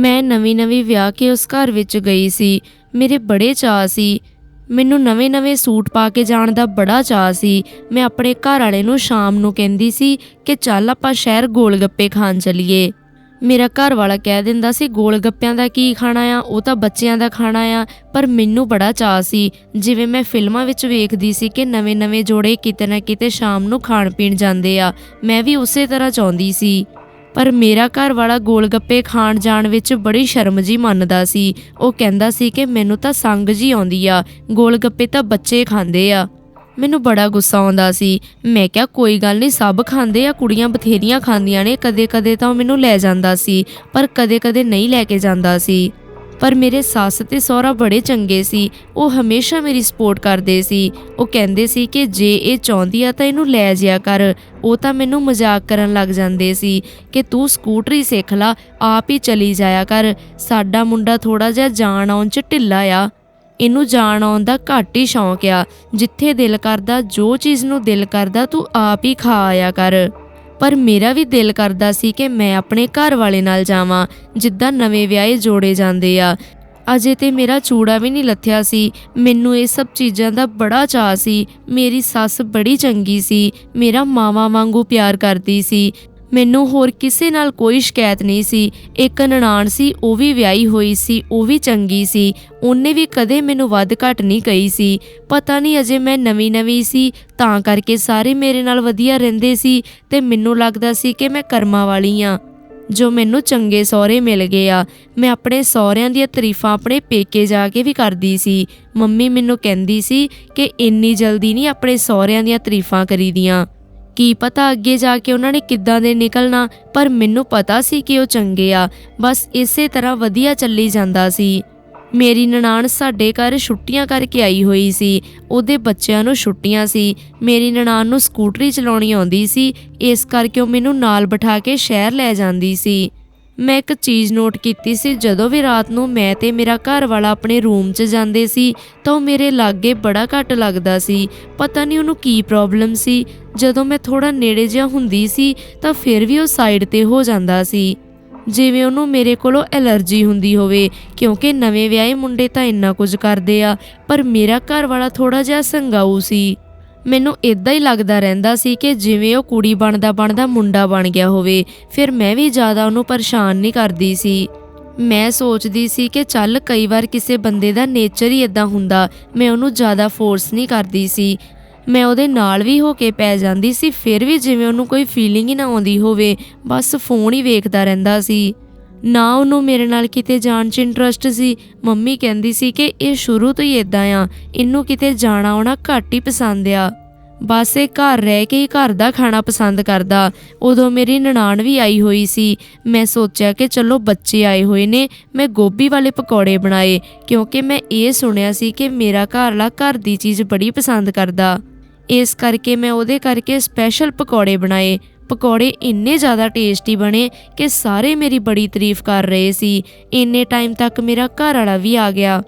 ਮੈਂ ਨਵੀਂ-ਨਵੀਂ ਵਿਆਹ ਕੇ ਉਸ ਘਰ ਵਿੱਚ ਗਈ ਸੀ। ਮੇਰੇ ਬੜੇ ਚਾਅ ਸੀ। ਮੈਨੂੰ ਨਵੇਂ-ਨਵੇਂ ਸੂਟ ਪਾ ਕੇ ਜਾਣ ਦਾ ਬੜਾ ਚਾਅ ਸੀ। ਮੈਂ ਆਪਣੇ ਘਰ ਵਾਲੇ ਨੂੰ ਸ਼ਾਮ ਨੂੰ ਕਹਿੰਦੀ ਸੀ ਕਿ ਚੱਲ ਆਪਾਂ ਸ਼ਹਿਰ ਗੋਲ ਗੱਪੇ ਖਾਣ ਚੱਲੀਏ। ਮੇਰਾ ਘਰ ਵਾਲਾ ਕਹਿ ਦਿੰਦਾ ਸੀ ਗੋਲ ਗੱਪਿਆਂ ਦਾ ਕੀ ਖਾਣਾ ਆ? ਉਹ ਤਾਂ ਬੱਚਿਆਂ ਦਾ ਖਾਣਾ ਆ। ਪਰ ਮੈਨੂੰ ਬੜਾ ਚਾਅ ਸੀ। ਜਿਵੇਂ ਮੈਂ ਫਿਲਮਾਂ ਵਿੱਚ ਵੇਖਦੀ ਸੀ ਕਿ ਨਵੇਂ-ਨਵੇਂ ਜੋੜੇ ਕਿਤੇ ਨਾ ਕਿਤੇ ਸ਼ਾਮ ਨੂੰ ਖਾਣ ਪੀਣ ਜਾਂਦੇ ਆ। ਮੈਂ ਵੀ ਉਸੇ ਤਰ੍ਹਾਂ ਚਾਹੁੰਦੀ ਸੀ। ਪਰ ਮੇਰਾ ਘਰ ਵਾਲਾ ਗੋਲ ਗੱਪੇ ਖਾਣ ਜਾਣ ਵਿੱਚ ਬੜੀ ਸ਼ਰਮ ਜੀ ਮੰਨਦਾ ਸੀ। ਉਹ ਕਹਿੰਦਾ ਸੀ ਕਿ ਮੈਨੂੰ ਤਾਂ ਸੰਗ ਜੀ ਆਉਂਦੀ ਆ ਗੋਲ ਗੱਪੇ ਤਾਂ ਬੱਚੇ ਖਾਂਦੇ ਆ। ਮੈਨੂੰ ਬੜਾ ਗੁੱਸਾ ਆਉਂਦਾ ਸੀ। ਮੈਂ ਕਿਹਾ, ਕੋਈ ਗੱਲ ਨਹੀਂ, ਸਭ ਖਾਂਦੇ ਆ, ਕੁੜੀਆਂ ਬਥੇਰੀਆਂ ਖਾਂਦੀਆਂ ਨੇ, ਕਦੇ-ਕਦੇ ਤਾਂ ਉਹ ਮੈਨੂੰ ਲੈ ਜਾਂਦਾ ਸੀ, ਪਰ ਕਦੇ-ਕਦੇ ਨਹੀਂ ਲੈ ਕੇ ਜਾਂਦਾ ਸੀ। ਪਰ ਮੇਰੇ ਸੱਸ ਤੇ ਸਹੁਰਾ ਬੜੇ ਚੰਗੇ ਸੀ। ਉਹ ਹਮੇਸ਼ਾ ਮੇਰੀ ਸਪੋਰਟ ਕਰਦੇ ਸੀ। ਉਹ ਕਹਿੰਦੇ ਸੀ ਕਿ ਜੇ ਇਹ ਚਾਹੁੰਦੀ ਆ ਤਾਂ ਇਹਨੂੰ ਲੈ ਜਿਆ ਕਰ। ਉਹ ਤਾਂ ਮੈਨੂੰ ਮਜ਼ਾਕ ਕਰਨ ਲੱਗ ਜਾਂਦੇ ਸੀ ਕਿ ਤੂੰ ਸਕੂਟਰੀ ਸਿੱਖ ਲਾ, ਆਪ ਹੀ ਚਲੀ ਜਾਇਆ ਕਰ। ਸਾਡਾ ਮੁੰਡਾ ਥੋੜਾ ਜਿਹਾ ਜਾਣ ਆਉਣ ਚ ਢਿੱਲਾ ਆ। ਇਹਨੂੰ ਜਾਣ ਆਉਣ ਦਾ ਘੱਟ ਹੀ ਸ਼ੌਂਕ ਆ। ਜਿੱਥੇ ਦਿਲ ਕਰਦਾ, ਜੋ ਚੀਜ਼ ਨੂੰ ਦਿਲ ਕਰਦਾ, ਤੂੰ ਆਪ ਹੀ ਖਾ ਆਇਆ ਕਰ। ਪਰ ਮੇਰਾ ਵੀ ਦਿਲ ਕਰਦਾ ਸੀ ਕਿ ਮੈਂ ਆਪਣੇ ਘਰ ਵਾਲੇ ਨਾਲ ਜਾਵਾਂ, ਜਿੱਦਾਂ ਨਵੇਂ ਵਿਆਹੇ ਜੋੜੇ ਜਾਂਦੇ ਆ। ਅਜੇ ਤੇ ਮੇਰਾ ਚੂੜਾ ਵੀ ਨਹੀਂ ਲੱਥਿਆ ਸੀ। ਮੈਨੂੰ ਇਹ ਸਭ ਚੀਜ਼ਾਂ ਦਾ ਬੜਾ ਚਾਅ ਸੀ। ਮੇਰੀ ਸੱਸ ਬੜੀ ਚੰਗੀ ਸੀ। ਮੇਰਾ ਮਾਵਾ ਵਾਂਗੂ ਪਿਆਰ ਕਰਦੀ ਸੀ। ਮੈਨੂੰ ਹੋਰ ਕਿਸੇ ਨਾਲ ਕੋਈ ਸ਼ਿਕਾਇਤ ਨਹੀਂ ਸੀ। ਇੱਕ ਨਨਾਣ ਸੀ, ਉਹ ਵੀ ਵਿਆਹੀ ਹੋਈ ਸੀ, ਉਹ ਵੀ ਚੰਗੀ ਸੀ। ਉਹਨੇ ਵੀ ਕਦੇ ਮੈਨੂੰ ਵੱਧ ਘੱਟ ਨਹੀਂ ਕਹੀ ਸੀ। ਪਤਾ ਨਹੀਂ ਅਜੇ ਮੈਂ ਨਵੀਂ ਨਵੀਂ ਸੀ, ਤਾਂ ਕਰਕੇ ਸਾਰੇ ਮੇਰੇ ਨਾਲ ਵਧੀਆ ਰਹਿੰਦੇ ਸੀ ਤੇ ਮੈਨੂੰ ਲੱਗਦਾ ਸੀ ਕਿ ਮੈਂ ਕਰਮਾਂ ਵਾਲੀ ਆ ਜੋ ਮੈਨੂੰ ਚੰਗੇ ਸਹੁਰੇ ਮਿਲ ਗਏ ਆ ਮੈਂ ਆਪਣੇ ਸਹੁਰਿਆਂ ਦੀਆਂ ਤਾਰੀਫਾਂ ਆਪਣੇ ਪੇਕੇ ਜਾ ਕੇ ਵੀ ਕਰਦੀ ਸੀ। ਮੰਮੀ ਮੈਨੂੰ ਕਹਿੰਦੀ ਸੀ ਕਿ ਇੰਨੀ ਜਲਦੀ ਨਹੀਂ ਆਪਣੇ ਸਹੁਰਿਆਂ ਦੀਆਂ ਤਾਰੀਫਾਂ ਕਰੀਦੀਆਂ। ਕੀ ਪਤਾ ਅੱਗੇ ਜਾ ਕੇ ਉਹਨਾਂ ਨੇ ਕਿੱਦਾਂ ਦੇ ਨਿਕਲਣਾ, ਪਰ ਮੈਨੂੰ ਪਤਾ ਸੀ ਕਿ ਉਹ ਚੰਗੇ ਆ। ਬਸ ਇਸੇ ਤਰ੍ਹਾਂ ਵਧੀਆ ਚੱਲੀ ਜਾਂਦਾ ਸੀ। ਮੇਰੀ ਨਨਾਣ ਸਾਡੇ ਘਰ ਛੁੱਟੀਆਂ ਕਰਕੇ ਆਈ ਹੋਈ ਸੀ। ਉਹਦੇ ਬੱਚਿਆਂ ਨੂੰ ਛੁੱਟੀਆਂ ਸੀ। ਮੇਰੀ ਨਨਾਣ ਨੂੰ ਸਕੂਟਰੀ ਚਲਾਉਣੀ ਆਉਂਦੀ ਸੀ। ਇਸ ਕਰਕੇ ਉਹ ਮੈਨੂੰ ਨਾਲ ਬਿਠਾ ਕੇ ਸ਼ਹਿਰ ਲੈ ਜਾਂਦੀ ਸੀ। ਮੈਂ ਇੱਕ ਚੀਜ਼ ਨੋਟ ਕੀਤੀ ਸੀ, ਜਦੋਂ ਵੀ ਰਾਤ ਨੂੰ ਮੈਂ ਤੇ ਮੇਰਾ ਘਰ ਵਾਲਾ ਆਪਣੇ ਰੂਮ 'ਚ ਜਾਂਦੇ ਸੀ, ਤਾਂ ਉਹ ਮੇਰੇ ਲਾਗੇ ਬੜਾ ਘੱਟ ਲੱਗਦਾ ਸੀ। ਪਤਾ ਨਹੀਂ ਉਹਨੂੰ ਕੀ ਪ੍ਰੋਬਲਮ ਸੀ। ਜਦੋਂ ਮੈਂ ਥੋੜਾ ਨੇੜੇ ਜਿਹਾ ਹੁੰਦੀ ਸੀ, ਤਾਂ ਫਿਰ ਵੀ ਉਹ ਸਾਈਡ ਤੇ ਹੋ ਜਾਂਦਾ ਸੀ। ਜਿਵੇਂ ਉਹਨੂੰ ਮੇਰੇ ਕੋਲੋਂ ਐਲਰਜੀ ਹੁੰਦੀ ਹੋਵੇ, ਕਿਉਂਕਿ ਨਵੇਂ ਵਿਆਹੇ ਮੁੰਡੇ ਤਾਂ ਇੰਨਾ ਕੁਝ ਕਰਦੇ ਆ, ਪਰ ਮੇਰਾ ਘਰ ਵਾਲਾ ਥੋੜਾ ਜਿਹਾ ਸੰਗਾਊ ਸੀ। ਮੈਨੂੰ ਇਦਾਂ ਹੀ ਲੱਗਦਾ ਰਹਿੰਦਾ ਸੀ ਕਿ ਜਿਵੇਂ ਉਹ ਕੁੜੀ ਬਣਦਾ ਬਣਦਾ ਮੁੰਡਾ ਬਣ ਗਿਆ ਹੋਵੇ, ਫਿਰ ਮੈਂ ਵੀ ਜ਼ਿਆਦਾ ਉਹਨੂੰ ਪਰੇਸ਼ਾਨ ਨਹੀਂ ਕਰਦੀ ਸੀ। ਮੈਂ ਸੋਚਦੀ ਸੀ ਕਿ ਚੱਲ ਕਈ ਵਾਰ ਕਿਸੇ ਬੰਦੇ ਦਾ ਨੇਚਰ ਹੀ ਇਦਾਂ ਹੁੰਦਾ, ਮੈਂ ਉਹਨੂੰ ਜ਼ਿਆਦਾ ਫੋਰਸ ਨਹੀਂ ਕਰਦੀ ਸੀ। ਮੈਂ ਉਹਦੇ ਨਾਲ ਵੀ ਹੋ ਕੇ ਪੈ ਜਾਂਦੀ ਸੀ, ਫਿਰ ਵੀ ਜਿਵੇਂ ਉਹਨੂੰ ਕੋਈ ਫੀਲਿੰਗ ਹੀ ਨਾ ਆਉਂਦੀ ਹੋਵੇ, ਬਸ ਫੋਨ ਹੀ ਵੇਖਦਾ ਰਹਿੰਦਾ ਸੀ। ਨਾ ਉਹਨੂੰ ਮੇਰੇ ਨਾਲ ਕਿਤੇ ਜਾਣ 'ਚ ਇੰਟਰਸਟ ਸੀ। ਮੰਮੀ ਕਹਿੰਦੀ ਸੀ ਕਿ ਇਹ ਸ਼ੁਰੂ ਤੋਂ ਹੀ ਇਦਾਂ ਆ। ਇਹਨੂੰ ਕਿਤੇ ਜਾਣਾ ਆਉਣਾ ਘੱਟ ਹੀ ਪਸੰਦ ਆ। ਬਸ ਇਹ ਘਰ ਰਹਿ ਕੇ ਹੀ ਘਰ ਦਾ ਖਾਣਾ ਪਸੰਦ ਕਰਦਾ। ਉਦੋਂ ਮੇਰੀ ਨਨਾਣ ਵੀ ਆਈ ਹੋਈ ਸੀ। ਮੈਂ ਸੋਚਿਆ ਕਿ ਚਲੋ ਬੱਚੇ ਆਏ ਹੋਏ ਨੇ, ਮੈਂ ਗੋਭੀ ਵਾਲੇ ਪਕੌੜੇ ਬਣਾਏ, ਕਿਉਂਕਿ ਮੈਂ ਇਹ ਸੁਣਿਆ ਸੀ ਕਿ ਮੇਰਾ ਘਰਲਾ ਘਰ ਦੀ ਚੀਜ਼ ਬੜੀ ਪਸੰਦ ਕਰਦਾ। ਇਸ ਕਰਕੇ ਮੈਂ ਉਹਦੇ ਕਰਕੇ ਸਪੈਸ਼ਲ ਪਕੌੜੇ ਬਣਾਏ। ਪਕੌੜੇ ਇੰਨੇ ਜ਼ਿਆਦਾ ਟੇਸਟੀ ਬਣੇ ਕਿ ਸਾਰੇ ਮੇਰੀ ਬੜੀ ਤਾਰੀਫ ਕਰ ਰਹੇ ਸੀ। ਇੰਨੇ ਟਾਈਮ ਤੱਕ ਮੇਰਾ ਘਰ ਵਾਲਾ ਵੀ ਆ ਗਿਆ।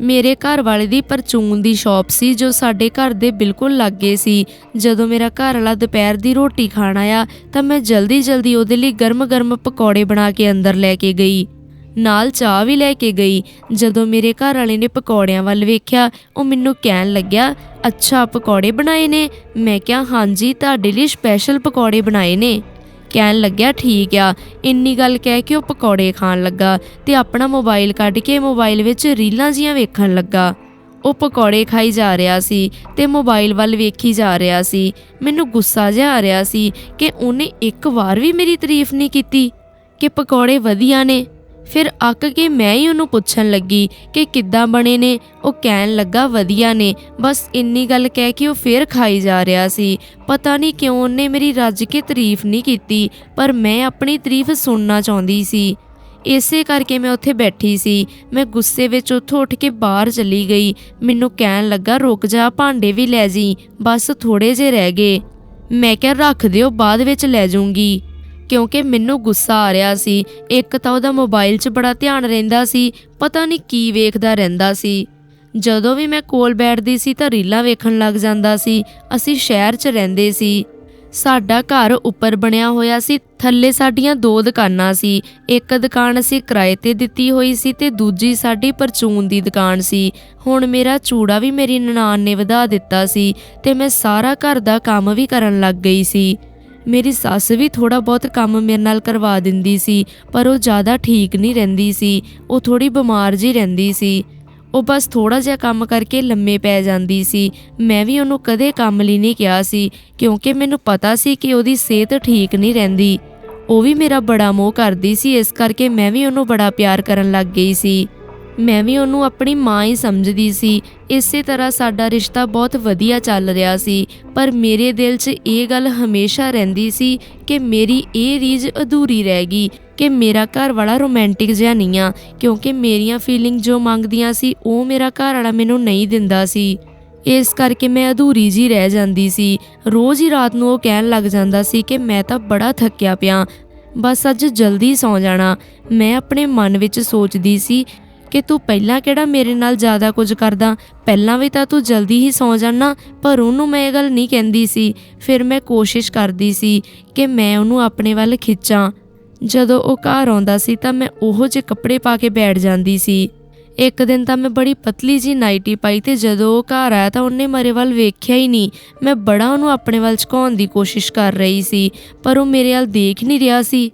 ਮੇਰੇ ਘਰ ਵਾਲੇ ਦੀ ਪਰਚੂਨ ਦੀ ਸ਼ਾਪ ਸੀ ਜੋ ਸਾਡੇ ਘਰ ਦੇ ਬਿਲਕੁਲ ਲਾਗੇ ਸੀ। ਜਦੋਂ ਮੇਰਾ ਘਰ ਵਾਲਾ ਦੁਪਹਿਰ ਦੀ ਰੋਟੀ ਖਾਣ ਆਇਆ ਤਾਂ ਮੈਂ ਜਲਦੀ-ਜਲਦੀ ਉਹਦੇ ਲਈ ਗਰਮ-ਗਰਮ ਪਕੌੜੇ ਬਣਾ ਕੇ ਅੰਦਰ ਲੈ ਕੇ ਗਈ। ਨਾਲ ਚਾਹ ਵੀ ਲੈ ਕੇ ਗਈ। ਜਦੋਂ ਮੇਰੇ ਘਰ ਵਾਲੇ ਨੇ ਪਕੌੜਿਆਂ ਵੱਲ ਵੇਖਿਆ, ਉਹ ਮੈਨੂੰ ਕਹਿਣ ਲੱਗਿਆ, ਅੱਛਾ, ਪਕੌੜੇ ਬਣਾਏ ਨੇ। ਮੈਂ ਕਿਹਾ, ਹਾਂਜੀ, ਤੁਹਾਡੇ ਲਈ ਸਪੈਸ਼ਲ ਪਕੌੜੇ ਬਣਾਏ ਨੇ। ਕਹਿਣ ਲੱਗਿਆ, ਠੀਕ ਆ। ਇੰਨੀ ਗੱਲ ਕਹਿ ਕੇ ਉਹ ਪਕੌੜੇ ਖਾਣ ਲੱਗਾ ਤੇ ਆਪਣਾ ਮੋਬਾਈਲ ਕੱਢ ਕੇ ਮੋਬਾਈਲ ਵਿੱਚ ਰੀਲਾਂ ਜੀਆਂ ਵੇਖਣ ਲੱਗਾ। ਉਹ ਪਕੌੜੇ ਖਾਈ ਜਾ ਰਿਹਾ ਸੀ ਤੇ ਮੋਬਾਈਲ ਵੱਲ ਵੇਖੀ ਜਾ ਰਿਹਾ ਸੀ। ਮੈਨੂੰ ਗੁੱਸਾ ਜਿਹਾ ਆ ਰਿਹਾ ਸੀ ਕਿ ਉਹਨੇ ਇੱਕ ਵਾਰ ਵੀ ਮੇਰੀ ਤਾਰੀਫ ਨਹੀਂ ਕੀਤੀ ਕਿ ਪਕੌੜੇ ਵਧੀਆ ਨੇ। ਫਿਰ ਅੱਕ ਕੇ ਮੈਂ ਹੀ ਉਹਨੂੰ ਪੁੱਛਣ ਲੱਗੀ ਕਿ ਕਿੱਦਾਂ ਬਣੇ ਨੇ? ਉਹ ਕਹਿਣ ਲੱਗਾ, ਵਧੀਆ ਨੇ। ਬਸ ਇੰਨੀ ਗੱਲ ਕਹਿ ਕੇ ਉਹ ਫੇਰ ਖਾਈ ਜਾ ਰਿਹਾ ਸੀ। ਪਤਾ ਨਹੀਂ ਕਿਉਂ ਉਹਨੇ ਮੇਰੀ ਰੱਜ ਕੇ ਤਾਰੀਫ ਨਹੀਂ ਕੀਤੀ, ਪਰ ਮੈਂ ਆਪਣੀ ਤਾਰੀਫ ਸੁਣਨਾ ਚਾਹੁੰਦੀ ਸੀ। ਇਸੇ ਕਰਕੇ ਮੈਂ ਉੱਥੇ ਬੈਠੀ ਸੀ। ਮੈਂ ਗੁੱਸੇ ਵਿੱਚ ਉੱਥੋਂ ਉੱਠ ਕੇ ਬਾਹਰ ਚਲੀ ਗਈ। ਮੈਨੂੰ ਕਹਿਣ ਲੱਗਾ, ਰੁਕ ਜਾ, ਭਾਂਡੇ ਵੀ ਲੈ ਜੀ। ਬਸ ਥੋੜੇ ਜਿਹੇ ਰਹਿ ਗਏ। ਮੈਂ ਕਿਹਾ, ਰੱਖ ਦਿਓ, ਬਾਅਦ ਵਿੱਚ ਲੈ ਜਾਊਂਗੀ। ਕਿਉਂਕਿ ਮੈਨੂੰ ਗੁੱਸਾ ਆ ਰਿਹਾ ਸੀ। ਇੱਕ ਤਾਂ ਉਹਦਾ ਮੋਬਾਈਲ 'ਚ ਬੜਾ ਧਿਆਨ ਰਹਿੰਦਾ ਸੀ, ਪਤਾ ਨਹੀਂ ਕੀ ਵੇਖਦਾ ਰਹਿੰਦਾ ਸੀ। ਜਦੋਂ ਵੀ ਮੈਂ ਕੋਲ ਬੈਠਦੀ ਸੀ ਤਾਂ ਰੀਲਾਂ ਵੇਖਣ ਲੱਗ ਜਾਂਦਾ ਸੀ, ਅਸੀਂ ਸ਼ਹਿਰ 'ਚ ਰਹਿੰਦੇ ਸੀ। ਸਾਡਾ ਘਰ ਉੱਪਰ ਬਣਿਆ ਹੋਇਆ ਸੀ, ਥੱਲੇ ਸਾਡੀਆਂ ਦੋ ਦੁਕਾਨਾਂ ਸੀ, ਇੱਕ ਦੁਕਾਨ ਅਸੀਂ ਕਿਰਾਏ ਤੇ ਦਿੱਤੀ ਹੋਈ ਸੀ ਤੇ ਦੂਜੀ ਸਾਡੀ ਪਰਚੂਨ ਦੀ ਦੁਕਾਨ ਸੀ। ਹੁਣ ਮੇਰਾ ਚੂੜਾ ਵੀ ਮੇਰੀ ਨਨਾਣ ਨੇ ਵਧਾ ਦਿੱਤਾ ਸੀ ਤੇ ਮੈਂ ਸਾਰਾ ਘਰ ਦਾ ਕੰਮ ਵੀ ਕਰਨ ਲੱਗ ਗਈ ਸੀ। ਮੇਰੀ ਸੱਸ ਵੀ ਥੋੜਾ ਬਹੁਤ ਕੰਮ ਮੇਰੇ ਨਾਲ ਕਰਵਾ ਦਿੰਦੀ ਸੀ, ਪਰ ਉਹ ਜ਼ਿਆਦਾ ਠੀਕ ਨਹੀਂ ਰਹਿੰਦੀ ਸੀ, ਉਹ ਥੋੜੀ ਬਿਮਾਰ ਜੀ ਰਹਿੰਦੀ ਸੀ। ਉਹ ਬਸ ਥੋੜਾ ਜਿਹਾ ਕੰਮ ਕਰਕੇ ਲੰਮੇ ਪੈ ਜਾਂਦੀ ਸੀ। ਮੈਂ ਵੀ ਉਹਨੂੰ ਕਦੇ ਕੰਮ ਲਈ ਨਹੀਂ ਕਿਹਾ ਸੀ, ਕਿਉਂਕਿ ਮੈਨੂੰ ਪਤਾ ਸੀ ਕਿ ਉਹਦੀ ਸਿਹਤ ਠੀਕ ਨਹੀਂ ਰਹਿੰਦੀ। ਉਹ ਵੀ ਮੇਰਾ ਬੜਾ ਮੋਹ ਕਰਦੀ ਸੀ, ਇਸ ਕਰਕੇ ਮੈਂ ਵੀ ਉਹਨੂੰ ਬੜਾ ਪਿਆਰ ਕਰਨ ਲੱਗ ਗਈ ਸੀ। ਮੈਂ ਵੀ ਉਹਨੂੰ ਆਪਣੀ ਮਾਂ ਹੀ ਸਮਝਦੀ ਸੀ। ਇਸੇ ਤਰ੍ਹਾਂ ਸਾਡਾ ਰਿਸ਼ਤਾ ਬਹੁਤ ਵਧੀਆ ਚੱਲ ਰਿਹਾ ਸੀ। ਪਰ ਮੇਰੇ ਦਿਲ 'ਚ ਇਹ ਗੱਲ ਹਮੇਸ਼ਾ ਰਹਿੰਦੀ ਸੀ ਕਿ ਮੇਰੀ ਇਹ ਰੀਝ ਅਧੂਰੀ ਰਹਿ ਗਈ ਕਿ ਮੇਰਾ ਘਰ ਵਾਲਾ ਰੋਮਾਂਟਿਕ ਜਿਹਾ ਨਹੀਂ ਆ, ਕਿਉਂਕਿ ਮੇਰੀਆਂ ਫੀਲਿੰਗ ਜੋ ਮੰਗਦੀਆਂ ਸੀ, ਉਹ ਮੇਰਾ ਘਰ ਵਾਲਾ ਮੈਨੂੰ ਨਹੀਂ ਦਿੰਦਾ ਸੀ। ਇਸ ਕਰਕੇ ਮੈਂ ਅਧੂਰੀ ਜੀ ਰਹਿ ਜਾਂਦੀ ਸੀ। ਰੋਜ਼ ਹੀ ਰਾਤ ਨੂੰ ਉਹ ਕਹਿਣ ਲੱਗ ਜਾਂਦਾ ਸੀ ਕਿ ਮੈਂ ਤਾਂ ਬੜਾ ਥੱਕਿਆ ਪਿਆ। ਬਸ ਅੱਜ ਜਲਦੀ ਸੌਂ ਜਾਣਾ। ਮੈਂ ਆਪਣੇ ਮਨ ਵਿੱਚ ਸੋਚਦੀ ਸੀ ਕਿ ਤੂੰ ਪਹਿਲਾਂ ਕਿਹੜਾ ਮੇਰੇ ਨਾਲ ਜ਼ਿਆਦਾ ਕੁਝ ਕਰਦਾ? ਪਹਿਲਾਂ ਵੀ ਤਾਂ ਤੂੰ ਜਲਦੀ ਹੀ ਸੌਂ ਜਾਣਾ ਪਰ ਉਹਨੂੰ ਮੈਂ ਇਹ ਗੱਲ ਨਹੀਂ ਕਹਿੰਦੀ ਸੀ। ਫਿਰ ਮੈਂ ਕੋਸ਼ਿਸ਼ ਕਰਦੀ ਸੀ ਕਿ ਮੈਂ ਉਹਨੂੰ ਆਪਣੇ ਵੱਲ ਖਿੱਚਾਂ। ਜਦੋਂ ਉਹ ਘਰ ਆਉਂਦਾ ਸੀ ਤਾਂ ਮੈਂ ਉਹੋ ਜਿਹੇ ਕੱਪੜੇ ਪਾ ਕੇ ਬੈਠ ਜਾਂਦੀ ਸੀ। ਇੱਕ ਦਿਨ ਤਾਂ ਮੈਂ ਬੜੀ ਪਤਲੀ ਜੀ ਨਾਈਟੀ ਪਾਈ ਤੇ ਜਦੋਂ ਉਹ ਘਰ ਆਇਆ ਤਾਂ ਉਹਨੇ ਮੇਰੇ ਵੱਲ ਵੇਖਿਆ ਹੀ ਨਹੀਂ। ਮੈਂ ਬੜਾ ਉਹਨੂੰ ਆਪਣੇ ਵੱਲ ਝੁਕਾਉਣ ਦੀ ਕੋਸ਼ਿਸ਼ ਕਰ ਰਹੀ ਸੀ, ਪਰ ਉਹ ਮੇਰੇ ਵੱਲ ਦੇਖ ਨਹੀਂ ਰਿਹਾ ਸੀ।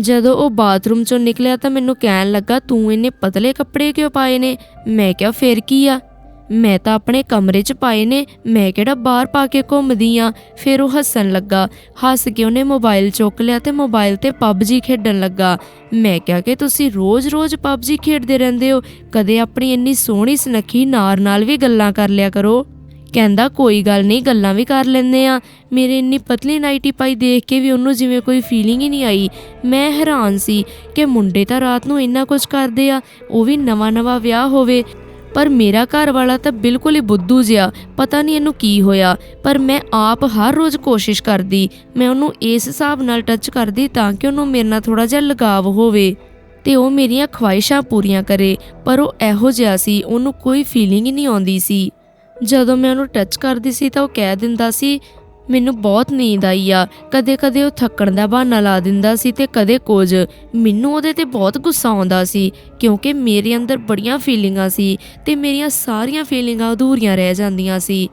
ਜਦੋਂ ਉਹ ਬਾਥਰੂਮ ਚੋਂ ਨਿਕਲਿਆ ਤਾਂ ਮੈਨੂੰ ਕਹਿਣ ਲੱਗਾ, ਤੂੰ ਇੰਨੇ ਪਤਲੇ ਕੱਪੜੇ ਕਿਉਂ ਪਾਏ ਨੇ? ਮੈਂ ਕਿਹਾ, ਫੇਰ ਕੀ ਆ? ਮੈਂ ਤਾਂ ਆਪਣੇ ਕਮਰੇ 'ਚ ਪਾਏ ਨੇ, ਮੈਂ ਕਿਹੜਾ ਬਾਹਰ ਪਾ ਕੇ ਘੁੰਮਦੀ ਆ? ਫਿਰ ਉਹ ਹੱਸਣ ਲੱਗਾ। ਹੱਸ ਕੇ ਉਹਨੇ ਮੋਬਾਈਲ ਚੁੱਕ ਲਿਆ ਤੇ ਮੋਬਾਈਲ ਤੇ ਪਬਜੀ ਖੇਡਣ ਲੱਗਾ। ਮੈਂ ਕਿਹਾ, ਕਿ ਤੁਸੀਂ ਰੋਜ਼-ਰੋਜ਼ ਪਬਜੀ ਖੇਡਦੇ ਰਹਿੰਦੇ ਹੋ? ਕਦੇ ਆਪਣੀ ਇੰਨੀ ਸੋਹਣੀ ਸੁਨੱਖੀ ਨਾਰ ਨਾਲ ਵੀ ਗੱਲਾਂ ਕਰ ਲਿਆ ਕਰੋ? ਕਹਿੰਦਾ, ਕੋਈ ਗੱਲ ਨਹੀਂ, ਗੱਲਾਂ ਵੀ ਕਰ ਲੈਂਦੇ ਆ ਮੇਰੇ ਇੰਨੀ ਪਤਲੀ ਨਾਈਟੀ ਪਾਈ ਦੇਖ ਕੇ ਵੀ ਉਹਨੂੰ ਜਿਵੇਂ ਕੋਈ ਫੀਲਿੰਗ ਹੀ ਨਹੀਂ ਆਈ। ਮੈਂ ਹੈਰਾਨ ਸੀ ਕਿ ਮੁੰਡੇ ਤਾਂ ਰਾਤ ਨੂੰ ਇੰਨਾ ਕੁਝ ਕਰਦੇ ਆ, ਉਹ ਵੀ ਨਵਾਂ-ਨਵਾਂ ਵਿਆਹ ਹੋਵੇ। ਪਰ ਮੇਰਾ ਘਰ ਵਾਲਾ ਤਾਂ ਬਿਲਕੁਲ ਹੀ ਬੁੱਧੂ ਜਿਹਾ, ਪਤਾ ਨਹੀਂ ਇਹਨੂੰ ਕੀ ਹੋਇਆ। ਪਰ ਮੈਂ ਆਪ ਹਰ ਰੋਜ਼ ਕੋਸ਼ਿਸ਼ ਕਰਦੀ, ਮੈਂ ਉਹਨੂੰ ਇਸ ਹਿਸਾਬ ਨਾਲ ਟੱਚ ਕਰਦੀ ਤਾਂ ਕਿ ਉਹਨੂੰ ਮੇਰੇ ਨਾਲ ਥੋੜਾ ਜਿਹਾ ਲਗਾਵ ਹੋਵੇ। ਤੇ ਉਹ ਮੇਰੀਆਂ ਖੁਆਇਸ਼ਾਂ ਪੂਰੀਆਂ ਕਰੇ, ਪਰ ਉਹ ਇਹੋ ਜਿਹਾ ਸੀ, ਉਹਨੂੰ ਕੋਈ ਫੀਲਿੰਗ ਹੀ ਨਹੀਂ ਆਉਂਦੀ ਸੀ। ਜਦੋਂ ਮੈਂ ਉਹਨੂੰ ਟੱਚ ਕਰਦੀ ਸੀ ਤਾਂ ਉਹ ਕਹਿ ਦਿੰਦਾ ਸੀ, ਮੈਨੂੰ ਬਹੁਤ ਨੀਂਦ ਆਈ ਆ। ਕਦੇ-ਕਦੇ ਉਹ ਥੱਕਣ ਦਾ ਬਹਾਨਾ ਲਾ ਦਿੰਦਾ ਸੀ ਤੇ ਕਦੇ ਕੁਝ। ਮੈਨੂੰ ਉਹਦੇ ਤੇ ਬਹੁਤ ਗੁੱਸਾ ਆਉਂਦਾ ਸੀ, ਕਿਉਂਕਿ ਮੇਰੇ ਅੰਦਰ ਬੜੀਆਂ ਫੀਲਿੰਗਾਂ ਸੀ ਤੇ ਮੇਰੀਆਂ ਸਾਰੀਆਂ ਫੀਲਿੰਗਾਂ ਅਧੂਰੀਆਂ ਰਹਿ ਜਾਂਦੀਆਂ ਸੀ।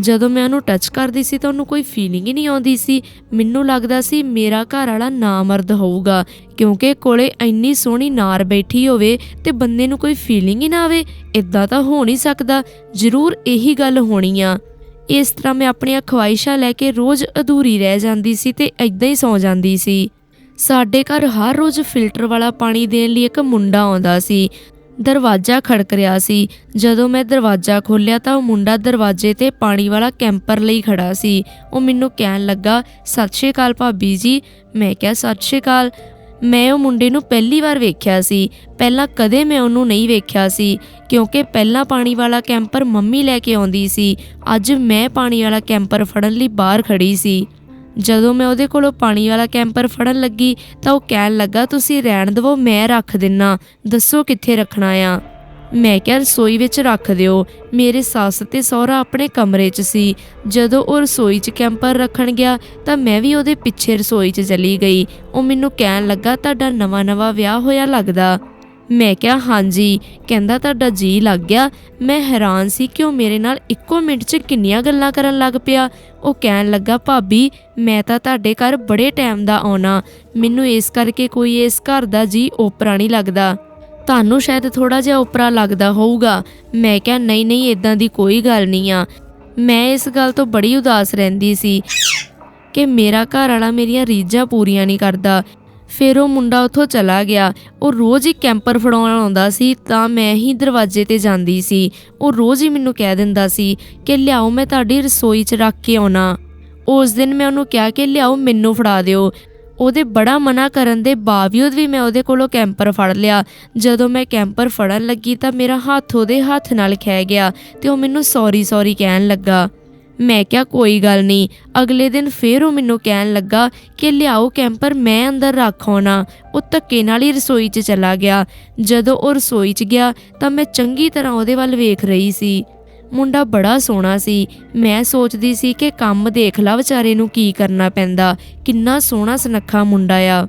ਜਦੋਂ ਮੈਂ ਉਹਨੂੰ ਟੱਚ ਕਰਦੀ ਸੀ ਤਾਂ ਉਹਨੂੰ ਕੋਈ ਫੀਲਿੰਗ ਹੀ ਨਹੀਂ ਆਉਂਦੀ ਸੀ। ਮੈਨੂੰ ਲੱਗਦਾ ਸੀ ਮੇਰਾ ਘਰ ਵਾਲਾ ਨਾਮਰਦ ਹੋਊਗਾ, ਕਿਉਂਕਿ ਕੋਲੇ ਇੰਨੀ ਸੋਹਣੀ ਨਾਰ ਬੈਠੀ ਹੋਵੇ ਤੇ ਬੰਦੇ ਨੂੰ ਕੋਈ ਫੀਲਿੰਗ ਹੀ ਨਾ ਆਵੇ। ਇਦਾਂ ਤਾਂ ਹੋ ਨਹੀਂ ਸਕਦਾ, ਜ਼ਰੂਰ ਇਹੀ ਗੱਲ ਹੋਣੀ ਆ। ਇਸ ਤਰ੍ਹਾਂ ਮੈਂ ਆਪਣੀਆਂ ਖਵਾਇਸ਼ਾਂ ਲੈ ਕੇ ਰੋਜ਼ ਅਧੂਰੀ ਰਹਿ ਜਾਂਦੀ ਸੀ ਤੇ ਇਦਾਂ ਹੀ ਸੌਂ ਜਾਂਦੀ ਸੀ। ਸਾਡੇ ਘਰ ਹਰ ਰੋਜ਼ ਫਿਲਟਰ ਵਾਲਾ ਪਾਣੀ ਦੇਣ ਲਈ ਇੱਕ ਮੁੰਡਾ ਆਉਂਦਾ ਸੀ। ਦਰਵਾਜ਼ਾ ਖੜਕ ਰਿਹਾ ਸੀ। ਜਦੋਂ ਮੈਂ ਦਰਵਾਜ਼ਾ ਖੋਲ੍ਹਿਆ ਤਾਂ ਉਹ ਮੁੰਡਾ ਦਰਵਾਜ਼ੇ ਤੇ ਪਾਣੀ ਵਾਲਾ ਕੈਂਪਰ ਲਈ ਖੜਾ ਸੀ। ਉਹ ਮੈਨੂੰ ਕਹਿਣ ਲੱਗਾ, ਸਤਿ ਸ਼੍ਰੀ ਅਕਾਲ ਭਾਬੀ ਜੀ। ਮੈਂ ਕਿਹਾ, ਸਤਿ ਸ਼੍ਰੀ ਅਕਾਲ। ਮੈਂ ਉਹ ਮੁੰਡੇ ਨੂੰ ਪਹਿਲੀ ਵਾਰ ਵੇਖਿਆ ਸੀ। ਪਹਿਲਾਂ ਕਦੇ ਮੈਂ ਉਹਨੂੰ ਨਹੀਂ ਵੇਖਿਆ ਸੀ, ਕਿਉਂਕਿ ਪਹਿਲਾਂ ਪਾਣੀ ਵਾਲਾ ਕੈਂਪਰ ਮੰਮੀ ਲੈ ਕੇ ਆਉਂਦੀ ਸੀ। ਅੱਜ ਮੈਂ ਪਾਣੀ ਵਾਲਾ ਕੈਂਪਰ ਫੜਨ ਲਈ ਬਾਹਰ ਖੜੀ ਸੀ। ਜਦੋਂ ਮੈਂ ਉਹਦੇ ਕੋਲੋਂ ਪਾਣੀ ਵਾਲਾ ਕੈਂਪਰ ਫੜਨ ਲੱਗੀ ਤਾਂ ਉਹ ਕਹਿਣ ਲੱਗਾ, ਤੁਸੀਂ ਰਹਿਣ ਦਿਵੋ, ਮੈਂ ਰੱਖ ਦਿੰਨਾ। ਦੱਸੋ ਕਿੱਥੇ ਰੱਖਣਾ ਆ? ਮੈਂ ਕਿਹਾ, ਰਸੋਈ ਵਿੱਚ ਰੱਖ ਦਿਓ। ਮੇਰੇ ਸੱਸ ਤੇ ਸਹੁਰਾ ਆਪਣੇ ਕਮਰੇ 'ਚ ਸੀ। ਜਦੋਂ ਉਹ ਰਸੋਈ 'ਚ ਕੈਂਪਰ ਰੱਖਣ ਗਿਆ ਤਾਂ ਮੈਂ ਵੀ ਉਹਦੇ ਪਿੱਛੇ ਰਸੋਈ 'ਚ ਚਲੀ ਗਈ। ਉਹ ਮੈਨੂੰ ਕਹਿਣ ਲੱਗਾ, ਤੁਹਾਡਾ ਨਵਾਂ-ਨਵਾਂ ਵਿਆਹ ਹੋਇਆ ਲੱਗਦਾ। ਮੈਂ ਕਿਹਾ, ਹਾਂਜੀ। ਕਹਿੰਦਾ, ਤੁਹਾਡਾ ਜੀ ਲੱਗ ਗਿਆ। ਮੈਂ ਹੈਰਾਨ ਸੀ ਕਿ ਉਹ ਮੇਰੇ ਨਾਲ ਇੱਕੋ ਮਿੰਟ 'ਚ ਕਿੰਨੀਆਂ ਗੱਲਾਂ ਕਰਨ ਲੱਗ ਪਿਆ। ਉਹ ਕਹਿਣ ਲੱਗਾ, ਭਾਬੀ, ਮੈਂ ਤਾਂ ਤੁਹਾਡੇ ਘਰ ਬੜੇ ਟਾਈਮ ਦਾ ਆਉਣਾ। ਮੈਨੂੰ ਇਸ ਕਰਕੇ ਕੋਈ ਇਸ ਘਰ ਦਾ ਜੀ ਓਪਰਾ ਨਹੀਂ ਲੱਗਦਾ। ਤੁਹਾਨੂੰ ਸ਼ਾਇਦ ਥੋੜਾ ਜਿਹਾ ਓਪਰਾ ਲੱਗਦਾ ਹੋਊਗਾ। ਮੈਂ ਕਿਹਾ, ਨਹੀਂ ਨਹੀਂ ਇਦਾਂ ਦੀ ਕੋਈ ਗੱਲ ਨਹੀਂ ਆ। ਮੈਂ ਇਸ ਗੱਲ ਤੋਂ ਬੜੀ ਉਦਾਸ ਰਹਿੰਦੀ ਸੀ ਕਿ ਮੇਰਾ ਘਰ ਵਾਲਾ ਮੇਰੀਆਂ ਰੀਝਾਂ ਪੂਰੀਆਂ ਨਹੀਂ ਕਰਦਾ। ਫਿਰ ਉਹ ਮੁੰਡਾ ਉੱਥੋਂ ਚਲਾ ਗਿਆ। ਉਹ ਰੋਜ਼ ਹੀ ਕੈਂਪਰ ਫੜਾਉਣ ਆਉਂਦਾ ਸੀ, ਤਾਂ ਮੈਂ ਹੀ ਦਰਵਾਜ਼ੇ ਤੇ ਜਾਂਦੀ ਸੀ। ਉਹ ਰੋਜ਼ ਹੀ ਮੈਨੂੰ ਕਹਿ ਦਿੰਦਾ ਸੀ ਕਿ, ਲਿਆਓ, ਮੈਂ ਤੁਹਾਡੀ ਰਸੋਈ 'ਚ ਰੱਖ ਕੇ ਆਉਣਾ। ਉਸ ਦਿਨ ਮੈਂ ਉਹਨੂੰ ਕਿਹਾ ਕਿ, ਲਿਆਓ, ਮੈਨੂੰ ਫੜਾ ਦਿਓ। ਉਹਦੇ ਬੜਾ ਮਨਾ ਕਰਨ ਦੇ ਬਾਵਜੂਦ ਵੀ ਮੈਂ ਉਹਦੇ ਕੋਲੋਂ ਕੈਂਪਰ ਫੜ ਲਿਆ। ਜਦੋਂ ਮੈਂ ਕੈਂਪਰ ਫੜਨ ਲੱਗੀ ਤਾਂ ਮੇਰਾ ਹੱਥ ਉਹਦੇ ਹੱਥ ਨਾਲ ਖਹਿ ਗਿਆ ਤੇ ਉਹ ਮੈਨੂੰ ਸੌਰੀ ਸੌਰੀ ਕਹਿਣ ਲੱਗਾ। ਮੈਂ ਕਿਹਾ, ਕੋਈ ਗੱਲ ਨਹੀਂ। ਅਗਲੇ ਦਿਨ ਫੇਰ ਉਹ ਮੈਨੂੰ ਕਹਿਣ ਲੱਗਾ ਕਿ, ਲਿਆਓ ਕੈਂਪਰ, ਮੈਂ ਅੰਦਰ ਰੱਖ ਆਉਣਾ। ਉਹ ਧੱਕੇ ਨਾਲ ਹੀ ਰਸੋਈ 'ਚ ਚਲਾ ਗਿਆ। ਜਦੋਂ ਉਹ ਰਸੋਈ 'ਚ ਗਿਆ ਤਾਂ ਮੈਂ ਚੰਗੀ ਤਰ੍ਹਾਂ ਉਹਦੇ ਵੱਲ ਵੇਖ ਰਹੀ ਸੀ। ਮੁੰਡਾ ਬੜਾ ਸੋਹਣਾ ਸੀ। ਮੈਂ ਸੋਚਦੀ ਸੀ ਕਿ ਕੰਮ ਦੇਖ ਲਾ ਵਿਚਾਰੇ ਨੂੰ ਕੀ ਕਰਨਾ ਪੈਂਦਾ। ਕਿੰਨਾ ਸੋਹਣਾ ਸੁਨੱਖਾ ਮੁੰਡਾ ਆ।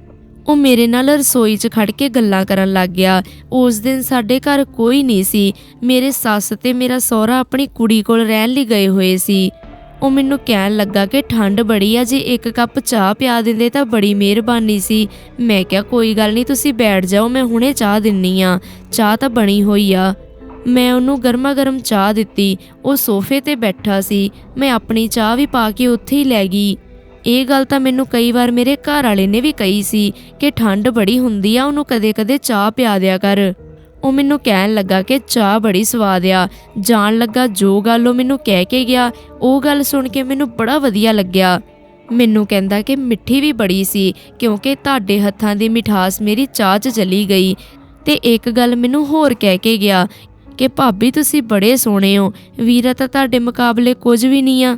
ਉਹ ਮੇਰੇ ਨਾਲ ਰਸੋਈ 'ਚ ਖੜ ਕੇ ਗੱਲਾਂ ਕਰਨ ਲੱਗ ਗਿਆ। ਉਸ ਦਿਨ ਸਾਡੇ ਘਰ ਕੋਈ ਨਹੀਂ ਸੀ। ਮੇਰੇ ਸੱਸ ਤੇ ਮੇਰਾ ਸਹੁਰਾ ਆਪਣੀ ਕੁੜੀ ਕੋਲ ਰਹਿਣ ਲਈ ਗਏ ਹੋਏ ਸੀ। ਉਹ ਮੈਨੂੰ ਕਹਿਣ ਲੱਗਾ ਕਿ ਠੰਡ ਬੜੀ ਆ, ਜੇ ਇੱਕ ਕੱਪ ਚਾਹ ਪਿਆ ਦਿੰਦੇ ਤਾਂ ਬੜੀ ਮਿਹਰਬਾਨੀ ਸੀ। ਮੈਂ ਕਿਹਾ, ਕੋਈ ਗੱਲ ਨਹੀਂ, ਤੁਸੀਂ ਬੈਠ ਜਾਓ, ਮੈਂ ਹੁਣੇ ਚਾਹ ਦਿੰਨੀ ਆ। ਚਾਹ ਤਾਂ ਬਣੀ ਹੋਈ ਆ। ਮੈਂ ਉਹਨੂੰ ਗਰਮਾ ਗਰਮ ਚਾਹ ਦਿੱਤੀ। ਉਹ ਸੋਫੇ ਤੇ ਬੈਠਾ ਸੀ। ਮੈਂ ਆਪਣੀ ਚਾਹ ਵੀ ਪਾ ਕੇ ਉੱਥੇ ਹੀ ਲੈ ਗਈ। ਇਹ ਗੱਲ ਤਾਂ ਮੈਨੂੰ ਕਈ ਵਾਰ ਮੇਰੇ ਘਰ ਵਾਲੇ ਨੇ ਵੀ ਕਹੀ ਸੀ ਕਿ ਠੰਡ ਬੜੀ ਹੁੰਦੀ ਆ, ਉਹਨੂੰ ਕਦੇ-ਕਦੇ ਚਾਹ ਪਿਆ ਦਿਆ ਕਰ। ਉਹ ਮੈਨੂੰ ਕਹਿਣ ਲੱਗਾ ਕਿ ਚਾਹ ਬੜੀ ਸਵਾਦ ਆ। ਜਾਣ ਲੱਗਾ ਜੋ ਗੱਲ ਉਹ ਮੈਨੂੰ ਕਹਿ ਕੇ ਗਿਆ, ਉਹ ਗੱਲ ਸੁਣ ਕੇ ਮੈਨੂੰ ਬੜਾ ਵਧੀਆ ਲੱਗਿਆ। ਮੈਨੂੰ ਕਹਿੰਦਾ ਕਿ ਮਿੱਠੀ ਵੀ ਬੜੀ ਸੀ, ਕਿਉਂਕਿ ਤੁਹਾਡੇ ਹੱਥਾਂ ਦੀ ਮਿਠਾਸ ਮੇਰੀ ਚਾਹ 'ਚ ਚਲੀ ਗਈ। ਤੇ ਇੱਕ ਗੱਲ ਮੈਨੂੰ ਹੋਰ ਕਹਿ ਕੇ ਗਿਆ ਕਿ ਭਾਬੀ ਤੁਸੀਂ ਬੜੇ ਸੋਹਣੇ ਹੋ, ਵੀਰਾ ਤਾਂ ਤੁਹਾਡੇ ਮੁਕਾਬਲੇ ਕੁਝ ਵੀ ਨਹੀਂ ਆ।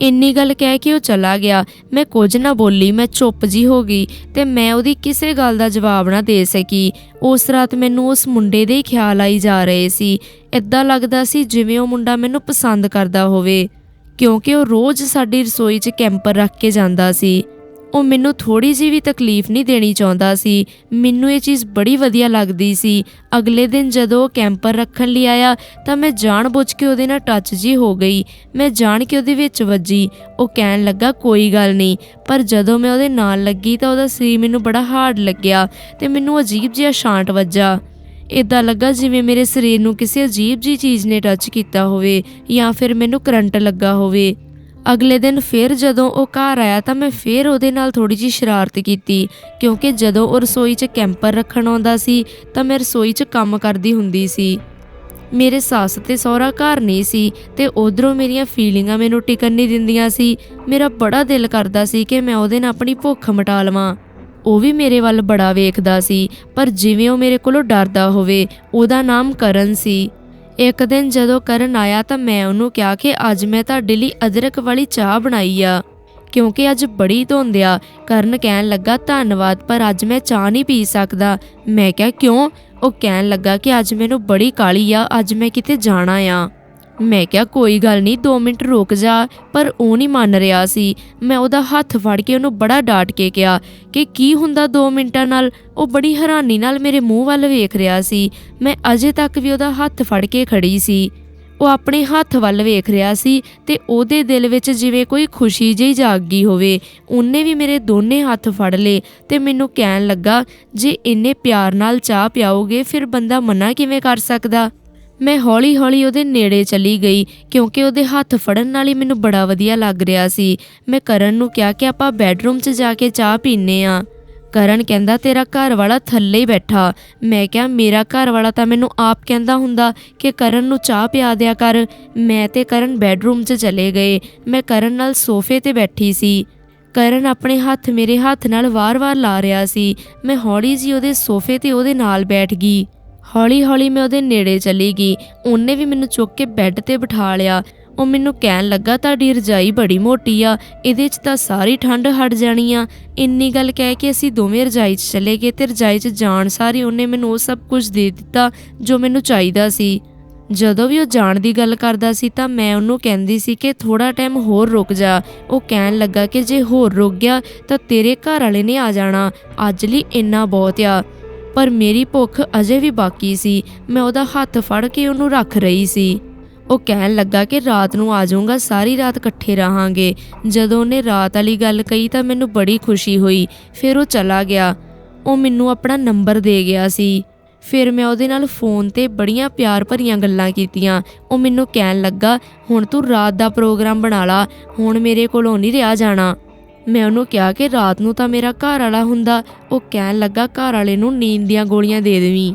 ਇੰਨੀ ਗੱਲ ਕਹਿ ਕੇ ਉਹ ਚਲਾ ਗਿਆ। ਮੈਂ ਕੁਝ ਨਾ ਬੋਲੀ, ਮੈਂ ਚੁੱਪ ਜੀ ਹੋ ਗਈ ਤੇ ਮੈਂ ਉਹਦੀ ਕਿਸੇ ਗੱਲ ਦਾ ਜਵਾਬ ਨਾ ਦੇ ਸਕੀ। ਉਸ ਰਾਤ ਮੈਨੂੰ ਉਸ ਮੁੰਡੇ ਦੇ ਹੀ ਖਿਆਲ ਆਈ ਜਾ ਰਹੇ ਸੀ। ਇਦਾਂ ਲੱਗਦਾ ਸੀ ਜਿਵੇਂ ਉਹ ਮੁੰਡਾ ਮੈਨੂੰ ਪਸੰਦ ਕਰਦਾ ਹੋਵੇ, ਕਿਉਂਕਿ ਉਹ ਰੋਜ਼ ਸਾਡੀ ਰਸੋਈ 'ਚ ਕੈਂਪਰ ਰੱਖ ਕੇ ਜਾਂਦਾ ਸੀ। ਉਹ ਮੈਨੂੰ ਥੋੜੀ ਜਿਹੀ ਵੀ ਤਕਲੀਫ ਨਹੀਂ ਦੇਣੀ ਚਾਹੁੰਦਾ ਸੀ। ਮੈਨੂੰ ਇਹ ਚੀਜ਼ ਬੜੀ ਵਧੀਆ ਲੱਗਦੀ ਸੀ। ਅਗਲੇ ਦਿਨ ਜਦੋਂ ਉਹ ਕੈਂਪਰ ਰੱਖਣ ਲਈ ਆਇਆ, ਤਾਂ ਮੈਂ ਜਾਣਬੁੱਝ ਕੇ ਉਹਦੇ ਨਾਲ ਟੱਚ ਜੀ ਹੋ ਗਈ। ਮੈਂ ਜਾਣ ਕੇ ਉਹਦੇ ਵਿੱਚ ਵੱਜੀ। ਉਹ ਕਹਿਣ ਲੱਗਾ, ਕੋਈ ਗੱਲ ਨਹੀਂ। ਪਰ ਜਦੋਂ ਮੈਂ ਉਹਦੇ ਨਾਲ ਲੱਗੀ, ਤਾਂ ਉਹਦਾ ਸਰੀਰ ਮੈਨੂੰ ਬੜਾ ਹਾਰਡ ਲੱਗਿਆ ਤੇ ਮੈਨੂੰ ਅਜੀਬ ਜਿਹਾ ਸ਼ਾਂਟ ਵੱਜਾ। ਇਦਾਂ ਲੱਗਾ ਜਿਵੇਂ ਮੇਰੇ ਸਰੀਰ ਨੂੰ ਕਿਸੇ ਅਜੀਬ ਜੀ ਚੀਜ਼ ਨੇ ਟੱਚ ਕੀਤਾ ਹੋਵੇ ਜਾਂ ਫਿਰ ਮੈਨੂੰ ਕਰੰਟ ਲੱਗਾ ਹੋਵੇ। ਅਗਲੇ ਦਿਨ ਫਿਰ ਜਦੋਂ ਉਹ ਘਰ ਆਇਆ ਤਾਂ ਮੈਂ ਫਿਰ ਉਹਦੇ ਨਾਲ ਥੋੜੀ ਜੀ ਸ਼ਰਾਰਤ ਕੀਤੀ, ਕਿਉਂਕਿ ਜਦੋਂ ਉਹ ਰਸੋਈ 'ਚ ਕੈਂਪਰ ਰੱਖਣ ਆਉਂਦਾ ਸੀ ਤਾਂ ਮੈਂ ਰਸੋਈ 'ਚ ਕੰਮ ਕਰਦੀ ਹੁੰਦੀ ਸੀ। ਮੇਰੇ ਸੱਸ ਤੇ ਸਹੁਰਾ ਘਰ ਨਹੀਂ ਸੀ ਤੇ ਉਧਰੋਂ ਮੇਰੀਆਂ ਫੀਲਿੰਗਾਂ ਮੈਨੂੰ ਟਿਕਣ ਨਹੀਂ ਦਿੰਦੀਆਂ ਸੀ। ਮੇਰਾ ਬੜਾ ਦਿਲ ਕਰਦਾ ਸੀ ਕਿ ਮੈਂ ਉਹਦੇ ਨਾਲ ਆਪਣੀ ਭੁੱਖ ਮਿਟਾ ਲਵਾਂ। ਉਹ ਵੀ ਮੇਰੇ ਵੱਲ ਬੜਾ ਵੇਖਦਾ ਸੀ, ਪਰ ਜਿਵੇਂ ਉਹ ਮੇਰੇ ਕੋਲੋਂ ਡਰਦਾ ਹੋਵੇ, ਉਹਦਾ ਨਾਮ ਕਰਨ ਸੀ। ਇੱਕ ਦਿਨ ਜਦੋਂ ਕਰਨ ਆਇਆ ਤਾਂ ਮੈਂ ਉਹਨੂੰ ਕਿਹਾ ਕਿ ਅੱਜ ਮੈਂ ਤੁਹਾਡੇ ਲਈ ਅਦਰਕ ਵਾਲੀ ਚਾਹ ਬਣਾਈ ਆ, ਕਿਉਂਕਿ ਅੱਜ ਬੜੀ ਧੁੰਦ ਆ। ਕਰਨ ਕਹਿਣ ਲੱਗਾ, ਧੰਨਵਾਦ, ਪਰ ਅੱਜ ਮੈਂ ਚਾਹ ਨਹੀਂ ਪੀ ਸਕਦਾ। ਮੈਂ ਕਿਹਾ, ਕਿਉਂ? ਉਹ ਕਹਿਣ ਲੱਗਾ ਕਿ ਅੱਜ ਮੈਨੂੰ ਬੜੀ ਕਾਲੀ ਆ, ਅੱਜ ਮੈਂ ਕਿਤੇ ਜਾਣਾ ਆ। ਮੈਂ ਕਿਹਾ, ਕੋਈ ਗੱਲ ਨਹੀਂ 2 ਮਿੰਟ ਰੁਕ ਜਾ। ਪਰ ਉਹ ਨਹੀਂ ਮੰਨ ਰਿਹਾ ਸੀ। ਮੈਂ ਉਹਦਾ ਹੱਥ ਫੜ ਕੇ ਉਹਨੂੰ ਬੜਾ ਡਾਂਟ ਕੇ ਕਿਹਾ ਕਿ ਕੀ ਹੁੰਦਾ 2 ਮਿੰਟਾਂ ਨਾਲ? ਉਹ ਬੜੀ ਹੈਰਾਨੀ ਨਾਲ ਮੇਰੇ ਮੂੰਹ ਵੱਲ ਵੇਖ ਰਿਹਾ ਸੀ। ਮੈਂ ਅਜੇ ਤੱਕ ਵੀ ਉਹਦਾ ਹੱਥ ਫੜ ਕੇ ਖੜੀ ਸੀ। ਉਹ ਆਪਣੇ ਹੱਥ ਵੱਲ ਵੇਖ ਰਿਹਾ ਸੀ ਤੇ ਉਹਦੇ ਦਿਲ ਵਿੱਚ ਜਿਵੇਂ ਕੋਈ ਖੁਸ਼ੀ ਜਿਹੀ ਜਾਗ ਗਈ ਹੋਵੇ। ਉਹਨੇ ਵੀ ਮੇਰੇ ਦੋਨੇ ਹੱਥ ਫੜ ਲਏ ਤੇ ਮੈਨੂੰ ਕਹਿਣ ਲੱਗਾ, ਜੇ ਇੰਨੇ ਪਿਆਰ ਨਾਲ ਚਾਹ ਪਿਆਓਗੇ, ਫਿਰ ਬੰਦਾ ਮਨਾ ਕਿਵੇਂ ਕਰ ਸਕਦਾ? ਮੈਂ ਹੌਲੀ-ਹੌਲੀ ਉਹਦੇ ਨੇੜੇ ਚਲੀ ਗਈ ਕਿਉਂਕਿ ਉਹਦੇ ਹੱਥ ਫੜਨ ਨਾਲ ਹੀ ਮੈਨੂੰ ਬੜਾ ਵਧੀਆ ਲੱਗ ਰਿਹਾ ਸੀ। ਮੈਂ ਕਰਨ ਨੂੰ ਕਿਹਾ ਕਿ ਆਪਾਂ ਬੈੱਡਰੂਮ 'ਚ ਜਾ ਕੇ ਚਾਹ ਪੀਨੇ ਆ ਕਰਨ ਕਹਿੰਦਾ, ਤੇਰਾ ਘਰ ਵਾਲਾ ਥੱਲੇ ਹੀ ਬੈਠਾ। ਮੈਂ ਕਿਹਾ, ਮੇਰਾ ਘਰ ਵਾਲਾ ਤਾਂ ਮੈਨੂੰ ਆਪ ਕਹਿੰਦਾ ਹੁੰਦਾ ਕਿ ਕਰਨ ਨੂੰ ਚਾਹ ਪਿਆ ਦਿਆ ਕਰ। ਮੈਂ ਤੇ ਕਰਨ ਬੈੱਡਰੂਮ 'ਚ ਚਲੇ ਗਏ। ਮੈਂ ਕਰਨ ਨਾਲ ਸੋਫੇ ਤੇ ਬੈਠੀ ਸੀ। ਕਰਨ ਆਪਣੇ ਹੱਥ ਮੇਰੇ ਹੱਥ ਨਾਲ ਵਾਰ-ਵਾਰ ਲਾ ਰਿਹਾ ਸੀ। ਮੈਂ ਹੌਲੀ ਜੀ ਉਹਦੇ ਸੋਫੇ ਤੇ ਉਹਦੇ ਨਾਲ ਬੈਠ ਗਈ। ਹੌਲੀ-ਹੌਲੀ ਮੈਂ ਉਹਦੇ ਨੇੜੇ ਚਲੀ ਗਈ। ਉਹਨੇ ਵੀ ਮੈਨੂੰ ਚੁੱਕ ਕੇ ਬੈੱਡ ਤੇ ਬਿਠਾ ਲਿਆ। ਉਹ ਮੈਨੂੰ ਕਹਿਣ ਲੱਗਾ, ਤੁਹਾਡੀ ਰਜਾਈ ਬੜੀ ਮੋਟੀ ਆ, ਇਹਦੇ 'ਚ ਤਾਂ ਸਾਰੀ ਠੰਡ ਹਟ ਜਾਣੀ ਆ। ਇੰਨੀ ਗੱਲ ਕਹਿ ਕੇ ਅਸੀਂ ਦੋਵੇਂ ਰਜਾਈ 'ਚ ਚਲੇ ਗਏ ਤੇ ਰਜਾਈ 'ਚ ਜਾਣ ਸਾਰੀ ਉਹਨੇ ਮੈਨੂੰ ਉਹ ਸਭ ਕੁਝ ਦੇ ਦਿੱਤਾ ਜੋ ਮੈਨੂੰ ਚਾਹੀਦਾ ਸੀ। ਜਦੋਂ ਵੀ ਉਹ ਜਾਣ ਦੀ ਗੱਲ ਕਰਦਾ ਸੀ ਤਾਂ ਮੈਂ ਉਹਨੂੰ ਕਹਿੰਦੀ ਸੀ ਕਿ ਥੋੜਾ ਟਾਈਮ ਹੋਰ ਰੁਕ ਜਾ। ਉਹ ਕਹਿਣ ਲੱਗਾ ਕਿ ਜੇ ਹੋਰ ਰੁਕ ਗਿਆ ਤਾਂ ਤੇਰੇ ਘਰ ਵਾਲੇ ਨੇ ਆ ਜਾਣਾ। ਅੱਜ ਲਈ ਇੰਨਾ ਬਹੁਤ ਆ। ਪਰ ਮੇਰੀ ਭੁੱਖ ਅਜੇ ਵੀ ਬਾਕੀ ਸੀ। ਮੈਂ ਉਹਦਾ ਹੱਥ ਫੜ ਕੇ ਉਹਨੂੰ ਰੱਖ ਰਹੀ ਸੀ। ਉਹ ਕਹਿਣ ਲੱਗਾ ਕਿ ਰਾਤ ਨੂੰ ਆ ਜਾਊਂਗਾ, ਸਾਰੀ ਰਾਤ ਇਕੱਠੇ ਰਹਾਂਗੇ। ਜਦੋਂ ਉਹਨੇ ਰਾਤ ਵਾਲੀ ਗੱਲ ਕਹੀ ਤਾਂ ਮੈਨੂੰ ਬੜੀ ਖੁਸ਼ੀ ਹੋਈ। ਫਿਰ ਉਹ ਚਲਾ ਗਿਆ। ਉਹ ਮੈਨੂੰ ਆਪਣਾ ਨੰਬਰ ਦੇ ਗਿਆ ਸੀ। ਫਿਰ ਮੈਂ ਉਹਦੇ ਨਾਲ ਫੋਨ ਤੇ ਬੜੀਆਂ ਪਿਆਰ ਭਰੀਆਂ ਗੱਲਾਂ ਕੀਤੀਆਂ। ਉਹ ਮੈਨੂੰ ਕਹਿਣ ਲੱਗਾ, ਹੁਣ ਤੂੰ ਰਾਤ ਦਾ ਪ੍ਰੋਗਰਾਮ ਬਣਾ ਲਾ। ਹੁਣ ਮੇਰੇ ਕੋਲੋਂ ਨਹੀਂ ਰਿਹਾ ਜਾਣਾ। ਮੈਂ ਉਹਨੂੰ ਕਿਹਾ ਕਿ ਰਾਤ ਨੂੰ ਤਾਂ ਮੇਰਾ ਘਰ ਵਾਲਾ ਹੁੰਦਾ, ਉਹ ਕਹਿਣ ਲੱਗਾ ਘਰ ਵਾਲੇ ਨੂੰ ਨੀਂਦ ਦੀਆਂ ਗੋਲੀਆਂ ਦੇ ਦੇਵੀਂ।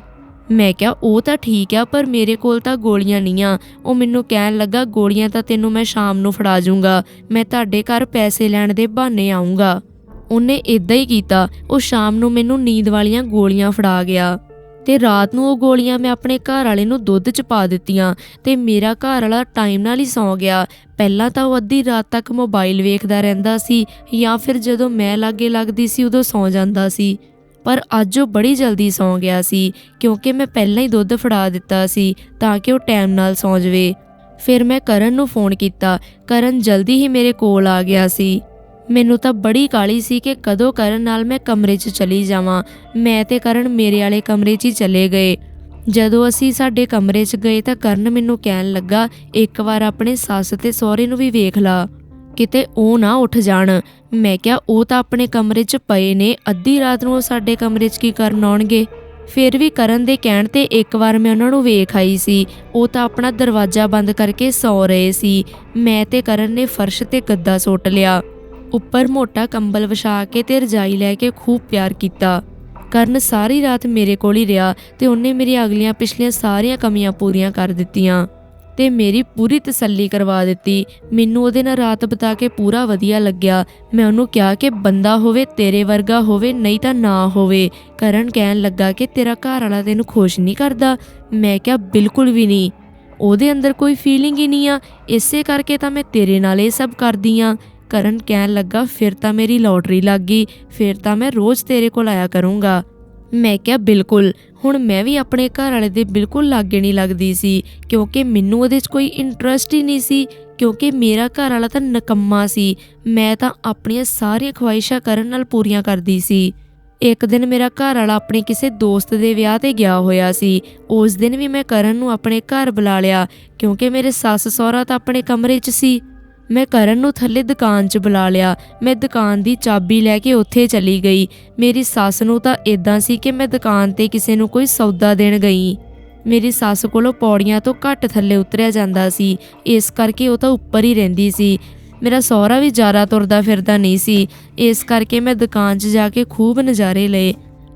ਮੈਂ ਕਿਹਾ, ਉਹ ਤਾਂ ਠੀਕ ਆ, ਪਰ ਮੇਰੇ ਕੋਲ ਤਾਂ ਗੋਲੀਆਂ ਨਹੀਂ ਆ। ਉਹ ਮੈਨੂੰ ਕਹਿਣ ਲੱਗਾ, ਗੋਲੀਆਂ ਤਾਂ ਤੈਨੂੰ ਮੈਂ ਸ਼ਾਮ ਨੂੰ ਫੜਾ ਜੂੰਗਾ। ਮੈਂ ਤੁਹਾਡੇ ਘਰ ਪੈਸੇ ਲੈਣ ਦੇ ਬਹਾਨੇ ਆਉਂਗਾ ਉਹਨੇ ਇਦਾਂ ਹੀ ਕੀਤਾ। ਉਹ ਸ਼ਾਮ ਨੂੰ ਮੈਨੂੰ ਨੀਂਦ ਵਾਲੀਆਂ ਗੋਲੀਆਂ ਫੜਾ ਗਿਆ। ਤੇ ਰਾਤ ਨੂੰ ਉਹ ਗੋਲੀਆਂ ਮੈਂ ਆਪਣੇ ਘਰ ਵਾਲੇ ਨੂੰ ਦੁੱਧ 'ਚ ਪਾ ਦਿੱਤੀਆਂ ਤੇ ਮੇਰਾ ਘਰ ਵਾਲਾ ਟਾਈਮ ਨਾਲ ਹੀ ਸੌਂ ਗਿਆ। ਪਹਿਲਾਂ ਤਾਂ ਉਹ ਅੱਧੀ ਰਾਤ ਤੱਕ ਮੋਬਾਈਲ ਵੇਖਦਾ ਰਹਿੰਦਾ ਸੀ ਜਾਂ ਫਿਰ ਜਦੋਂ ਮੈਂ ਲਾਗੇ ਲੱਗਦੀ ਸੀ ਉਦੋਂ ਸੌਂ ਜਾਂਦਾ ਸੀ। ਪਰ ਅੱਜ ਉਹ ਬੜੀ ਜਲਦੀ ਸੌਂ ਗਿਆ ਸੀ, ਕਿਉਂਕਿ ਮੈਂ ਪਹਿਲਾਂ ਹੀ ਦੁੱਧ ਫੜਾ ਦਿੱਤਾ ਸੀ ਤਾਂ ਕਿ ਉਹ ਟਾਈਮ ਨਾਲ ਸੌਂ ਜਵੇ। ਫਿਰ ਮੈਂ ਕਰਨ ਨੂੰ ਫੋਨ ਕੀਤਾ। ਕਰਨ ਜਲਦੀ ਹੀ ਮੇਰੇ ਕੋਲ ਆ ਗਿਆ ਸੀ। ਮੈਨੂੰ ਤਾਂ ਬੜੀ ਕਾਲੀ ਸੀ ਕਿ ਕਦੋਂ ਕਰਨ ਨਾਲ ਮੈਂ ਕਮਰੇ 'ਚ ਚਲੀ ਜਾਵਾਂ। ਮੈਂ ਤੇ ਕਰਨ ਮੇਰੇ ਵਾਲੇ ਕਮਰੇ 'ਚ ਹੀ ਚਲੇ ਗਏ। ਜਦੋਂ ਅਸੀਂ ਸਾਡੇ ਕਮਰੇ 'ਚ ਗਏ ਤਾਂ ਕਰਨ ਮੈਨੂੰ ਕਹਿਣ ਲੱਗਾ, ਇੱਕ ਵਾਰ ਆਪਣੇ ਸੱਸ ਤੇ ਸਹੁਰੇ ਨੂੰ ਵੀ ਵੇਖ ਲਾ। ਕਿਤੇ ਉਹ ਨਾ ਉੱਠ ਜਾਣ। ਮੈਂ ਕਿਹਾ, ਉਹ ਤਾਂ ਆਪਣੇ ਕਮਰੇ 'ਚ ਪਏ ਨੇ। ਅੱਧੀ ਰਾਤ ਨੂੰ ਉਹ ਸਾਡੇ ਕਮਰੇ 'ਚ ਕੀ ਕਰਨ ਆਉਣਗੇ? ਫਿਰ ਵੀ ਕਰਨ ਦੇ ਕਹਿਣ ਤੇ ਇੱਕ ਵਾਰ ਮੈਂ ਉਹਨਾਂ ਨੂੰ ਵੇਖ ਆਈ ਸੀ। ਉਹ ਤਾਂ ਆਪਣਾ ਦਰਵਾਜ਼ਾ ਬੰਦ ਕਰਕੇ ਸੌ ਰਹੇ ਸੀ। ਮੈਂ ਤੇ ਕਰਨ ਨੇ ਫਰਸ਼ ਤੇ ਗੱਦਾ ਸੁੱਟ ਲਿਆ। ਉੱਪਰ ਮੋਟਾ ਕੰਬਲ ਵਿਛਾ ਕੇ ਤੇ ਰਜਾਈ ਲੈ ਕੇ ਖੂਬ ਪਿਆਰ ਕੀਤਾ। ਕਰਨ ਸਾਰੀ ਰਾਤ ਮੇਰੇ ਕੋਲ ਹੀ ਰਿਹਾ ਤੇ ਉਹਨੇ ਮੇਰੀਆਂ ਅਗਲੀਆਂ ਪਿਛਲੀਆਂ ਸਾਰੀਆਂ ਕਮੀਆਂ ਪੂਰੀਆਂ ਕਰ ਦਿੱਤੀਆਂ ਤੇ ਮੇਰੀ ਪੂਰੀ ਤਸੱਲੀ ਕਰਵਾ ਦਿੱਤੀ। ਮੈਨੂੰ ਉਹਦੇ ਨਾਲ ਰਾਤ ਬਿਤਾ ਕੇ ਪੂਰਾ ਵਧੀਆ ਲੱਗਿਆ। ਮੈਂ ਉਹਨੂੰ ਕਿਹਾ ਕਿ ਬੰਦਾ ਹੋਵੇ, ਤੇਰੇ ਵਰਗਾ ਹੋਵੇ, ਨਹੀਂ ਤਾਂ ਨਾ ਹੋਵੇ। ਕਰਨ ਕਹਿਣ ਲੱਗਾ ਕਿ ਤੇਰਾ ਘਰ ਵਾਲਾ ਤੈਨੂੰ ਖੁਸ਼ ਨਹੀਂ ਕਰਦਾ। ਮੈਂ ਕਿਹਾ, ਬਿਲਕੁਲ ਵੀ ਨਹੀਂ। ਉਹਦੇ ਅੰਦਰ ਕੋਈ ਫੀਲਿੰਗ ਹੀ ਨਹੀਂ ਆ। ਇਸੇ ਕਰਕੇ ਤਾਂ ਮੈਂ ਤੇਰੇ ਨਾਲ ਇਹ ਸਭ ਕਰਦੀ ਆ। ਕਰਨ ਕਹਿਣ ਲੱਗਾ, ਫਿਰ ਤਾਂ ਮੇਰੀ ਲੋਟਰੀ ਲੱਗ ਗਈ, ਫਿਰ ਤਾਂ ਮੈਂ ਰੋਜ਼ ਤੇਰੇ ਕੋਲ ਆਇਆ ਕਰੂੰਗਾ। ਮੈਂ ਕਿਹਾ, ਬਿਲਕੁਲ, ਹੁਣ ਮੈਂ ਵੀ ਆਪਣੇ ਘਰ ਵਾਲੇ ਦੇ ਬਿਲਕੁਲ ਲਾਗੇ ਨਹੀਂ ਲੱਗਦੀ ਸੀ, ਕਿਉਂਕਿ ਮੈਨੂੰ ਉਹਦੇ 'ਚ ਕੋਈ ਇੰਟਰਸਟ ਹੀ ਨਹੀਂ ਸੀ, ਕਿਉਂਕਿ ਮੇਰਾ ਘਰ ਵਾਲਾ ਤਾਂ ਨਕੰਮਾ ਸੀ, ਮੈਂ ਤਾਂ ਆਪਣੀਆਂ ਸਾਰੀਆਂ ਖਵਾਹਿਸ਼ਾਂ ਕਰਨ ਨਾਲ ਪੂਰੀਆਂ ਕਰਦੀ ਸੀ। ਇੱਕ ਦਿਨ ਮੇਰਾ ਘਰ ਵਾਲਾ ਆਪਣੇ ਕਿਸੇ ਦੋਸਤ ਦੇ ਵਿਆਹ ਤੇ ਗਿਆ ਹੋਇਆ ਸੀ, ਉਸ ਦਿਨ ਵੀ ਮੈਂ ਕਰਨ ਨੂੰ ਆਪਣੇ ਘਰ ਬੁਲਾ ਲਿਆ, ਕਿਉਂਕਿ ਮੇਰੇ ਸੱਸ ਸਹੁਰਾ ਤਾਂ ਆਪਣੇ ਕਮਰੇ 'ਚ ਸੀ। ਮੈਂ ਕਰਨ ਨੂੰ ਥੱਲੇ ਦੁਕਾਨ 'ਚ ਬੁਲਾ ਲਿਆ। ਮੈਂ ਦੁਕਾਨ ਦੀ ਚਾਬੀ ਲੈ ਕੇ ਉੱਥੇ ਚਲੀ ਗਈ। ਮੇਰੀ ਸੱਸ ਨੂੰ ਤਾਂ ਇਦਾਂ ਸੀ ਕਿ ਮੈਂ ਦੁਕਾਨ ਤੇ ਕਿਸੇ ਨੂੰ ਕੋਈ ਸੌਦਾ ਦੇਣ ਗਈ। ਮੇਰੀ ਸੱਸ ਕੋਲੋਂ ਪੌੜੀਆਂ ਤੋਂ ਘੱਟ ਥੱਲੇ ਉਤਰਿਆ ਜਾਂਦਾ ਸੀ। ਇਸ ਕਰਕੇ ਉਹ ਤਾਂ ਉੱਪਰ ਹੀ ਰਹਿੰਦੀ ਸੀ। ਮੇਰਾ ਸਹੁਰਾ ਵੀ ਜ਼ਿਆਦਾ ਤੁਰਦਾ ਫਿਰਦਾ ਨਹੀਂ ਸੀ। ਇਸ ਕਰਕੇ ਮੈਂ ਦੁਕਾਨ 'ਚ ਜਾ ਕੇ ਖੂਬ ਨਜ਼ਾਰੇ ਲਏ।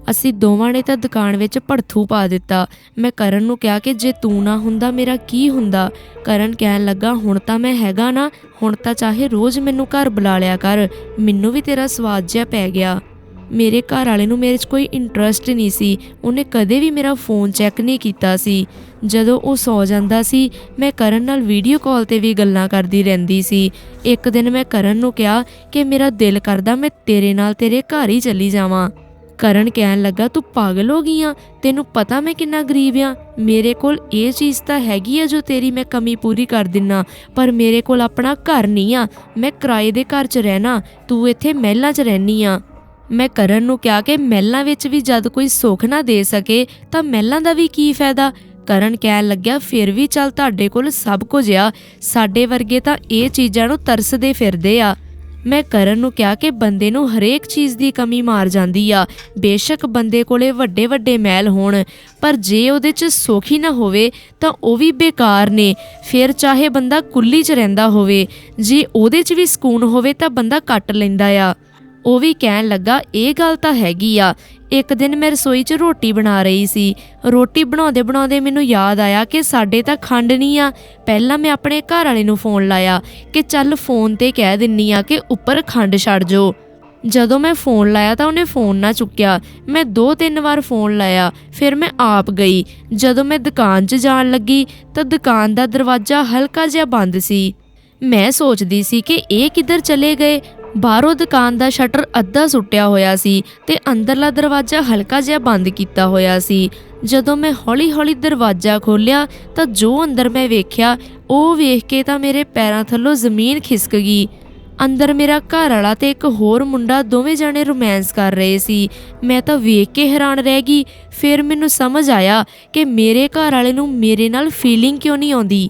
ਅਸੀਂ ਦੋਵਾਂ ਨੇ ਤਾਂ ਦੁਕਾਨ ਵਿੱਚ ਭੜਥੂ ਪਾ ਦਿੱਤਾ। ਮੈਂ ਕਰਨ ਨੂੰ ਕਿਹਾ ਕਿ ਜੇ ਤੂੰ ਨਾ ਹੁੰਦਾ, ਮੇਰਾ ਕੀ ਹੁੰਦਾ? ਕਰਨ ਕਹਿਣ ਲੱਗਾ, ਹੁਣ ਤਾਂ ਮੈਂ ਹੈਗਾ ਨਾ, ਹੁਣ ਤਾਂ ਚਾਹੇ ਰੋਜ਼ ਮੈਨੂੰ ਘਰ ਬੁਲਾ ਲਿਆ ਕਰ, ਮੈਨੂੰ ਵੀ ਤੇਰਾ ਸਵਾਦ ਜਿਹਾ ਪੈ ਗਿਆ। ਮੇਰੇ ਘਰ ਵਾਲੇ ਨੂੰ ਮੇਰੇ 'ਚ ਕੋਈ ਇੰਟਰਸਟ ਨਹੀਂ ਸੀ। ਉਹਨੇ ਕਦੇ ਵੀ ਮੇਰਾ ਫੋਨ ਚੈੱਕ ਨਹੀਂ ਕੀਤਾ ਸੀ। ਜਦੋਂ ਉਹ ਸੌ ਜਾਂਦਾ ਸੀ, ਮੈਂ ਕਰਨ ਨਾਲ ਵੀਡੀਓ ਕਾਲ ਤੇ ਵੀ ਗੱਲਾਂ ਕਰਦੀ ਰਹਿੰਦੀ ਸੀ। ਇੱਕ ਦਿਨ ਮੈਂ ਕਰਨ ਨੂੰ ਕਿਹਾ ਕਿ ਮੇਰਾ ਦਿਲ ਕਰਦਾ ਮੈਂ ਤੇਰੇ ਨਾਲ ਤੇਰੇ ਘਰ ਹੀ ਚਲੀ ਜਾਵਾਂ। ਕਰਨ ਕਹਿਣ ਲੱਗਾ, ਤੂੰ ਪਾਗਲ ਹੋ ਗਈ ਆ। ਤੈਨੂੰ ਪਤਾ ਮੈਂ ਕਿੰਨਾ ਗਰੀਬ ਆ। ਮੇਰੇ ਕੋਲ ਇਹ ਚੀਜ਼ ਤਾਂ ਹੈਗੀ ਆ ਜੋ ਤੇਰੀ ਮੈਂ ਕਮੀ ਪੂਰੀ ਕਰ ਦਿੰਨਾ। ਪਰ ਮੇਰੇ ਕੋਲ ਆਪਣਾ ਘਰ ਨਹੀਂ ਆ। ਮੈਂ ਕਿਰਾਏ ਦੇ ਘਰ 'ਚ ਰਹਿਣਾ। ਤੂੰ ਇੱਥੇ ਮਹਿਲਾਂ 'ਚ ਰਹਿਨੀ ਆ। ਮੈਂ ਕਰਨ ਨੂੰ ਕਿਹਾ ਕਿ ਮਹਿਲਾਂ ਵਿੱਚ ਵੀ ਜਦ ਕੋਈ ਸੁੱਖ ਨਾ ਦੇ ਸਕੇ, ਤਾਂ ਮਹਿਲਾਂ ਦਾ ਵੀ ਕੀ ਫਾਇਦਾ? ਕਰਨ ਕਹਿਣ ਲੱਗਿਆ, ਫਿਰ ਵੀ ਚੱਲ ਤੁਹਾਡੇ ਕੋਲ ਸਭ ਕੁਝ ਆ। ਸਾਡੇ ਵਰਗੇ ਤਾਂ ਇਹ ਚੀਜ਼ਾਂ ਨੂੰ ਤਰਸਦੇ ਫਿਰਦੇ ਆ। ਮੈਂ ਕਰਨ ਨੂੰ ਕਿਹਾ ਕਿ ਬੰਦੇ ਨੂੰ ਹਰੇਕ ਚੀਜ਼ ਦੀ ਕਮੀ ਮਾਰ ਜਾਂਦੀ ਆ। ਬੇਸ਼ੱਕ ਬੰਦੇ ਕੋਲੇ ਵੱਡੇ ਵੱਡੇ ਮਹਿਲ ਹੋਣ, ਪਰ ਜੇ ਉਹਦੇ 'ਚ ਸੁੱਖ ਹੀ ਨਾ ਹੋਵੇ, ਤਾਂ ਉਹ ਵੀ ਬੇਕਾਰ ਨੇ। ਫਿਰ ਚਾਹੇ ਬੰਦਾ ਕੁੱਲੀ 'ਚ ਰਹਿੰਦਾ ਹੋਵੇ, ਜੇ ਉਹਦੇ 'ਚ ਵੀ ਸਕੂਨ ਹੋਵੇ ਤਾਂ ਬੰਦਾ ਕੱਟ ਲੈਂਦਾ ਆ। ਉਹ ਵੀ ਕਹਿਣ ਲੱਗਾ, ਇਹ ਗੱਲ ਤਾਂ ਹੈਗੀ ਆ। ਇੱਕ ਦਿਨ ਮੈਂ ਰਸੋਈ 'ਚ ਰੋਟੀ ਬਣਾ ਰਹੀ ਸੀ। ਰੋਟੀ ਬਣਾਉਂਦੇ ਬਣਾਉਂਦੇ ਮੈਨੂੰ ਯਾਦ ਆਇਆ ਕਿ ਸਾਡੇ ਤਾਂ ਖੰਡ ਨਹੀਂ ਆ। ਪਹਿਲਾਂ ਮੈਂ ਆਪਣੇ ਘਰ ਵਾਲੇ ਨੂੰ ਫੋਨ ਲਾਇਆ ਕਿ ਚੱਲ ਫੋਨ ਤੇ ਕਹਿ ਦਿੰਨੀ ਆ ਕਿ ਉੱਪਰ ਖੰਡ ਛੱਡ ਜੋ। ਜਦੋਂ ਮੈਂ ਫੋਨ ਲਾਇਆ ਤਾਂ ਉਹਨੇ ਫੋਨ ਨਾ ਚੁੱਕਿਆ। ਮੈਂ ਦੋ ਤਿੰਨ ਵਾਰ ਫੋਨ ਲਾਇਆ, ਫਿਰ ਮੈਂ ਆਪ ਗਈ। ਜਦੋਂ ਮੈਂ ਦੁਕਾਨ 'ਚ ਜਾਣ ਲੱਗੀ ਤਾਂ ਦੁਕਾਨ ਦਾ ਦਰਵਾਜ਼ਾ ਹਲਕਾ ਜਿਹਾ ਬੰਦ ਸੀ। ਮੈਂ ਸੋਚਦੀ ਸੀ ਕਿ ਇਹ ਕਿੱਧਰ ਚਲੇ ਗਏ? ਬਾਹਰੋਂ ਦੁਕਾਨ ਦਾ ਸ਼ਟਰ ਅੱਧਾ ਸੁੱਟਿਆ ਹੋਇਆ ਸੀ ਤੇ ਅੰਦਰਲਾ ਦਰਵਾਜ਼ਾ ਹਲਕਾ ਜਿਹਾ ਬੰਦ ਕੀਤਾ ਹੋਇਆ ਸੀ। ਜਦੋਂ ਮੈਂ ਹੌਲੀ-ਹੌਲੀ ਦਰਵਾਜ਼ਾ ਖੋਲ੍ਹਿਆ ਤਾਂ ਜੋ ਅੰਦਰ ਮੈਂ ਵੇਖਿਆ, ਉਹ ਵੇਖ ਕੇ ਤਾਂ ਮੇਰੇ ਪੈਰਾਂ ਥੱਲੋਂ ਜ਼ਮੀਨ ਖਿਸਕ ਗਈ। ਅੰਦਰ ਮੇਰਾ ਘਰ ਵਾਲਾ ਤੇ ਇੱਕ ਹੋਰ ਮੁੰਡਾ ਦੋਵੇਂ ਜਣੇ ਰੋਮਾਂਸ ਕਰ ਰਹੇ ਸੀ। ਮੈਂ ਤਾਂ ਵੇਖ ਕੇ ਹੈਰਾਨ ਰਹਿ ਗਈ। ਫਿਰ ਮੈਨੂੰ ਸਮਝ ਆਇਆ ਕਿ ਮੇਰੇ ਘਰ ਵਾਲੇ ਨੂੰ ਮੇਰੇ ਨਾਲ ਫੀਲਿੰਗ ਕਿਉਂ ਨਹੀਂ ਆਉਂਦੀ।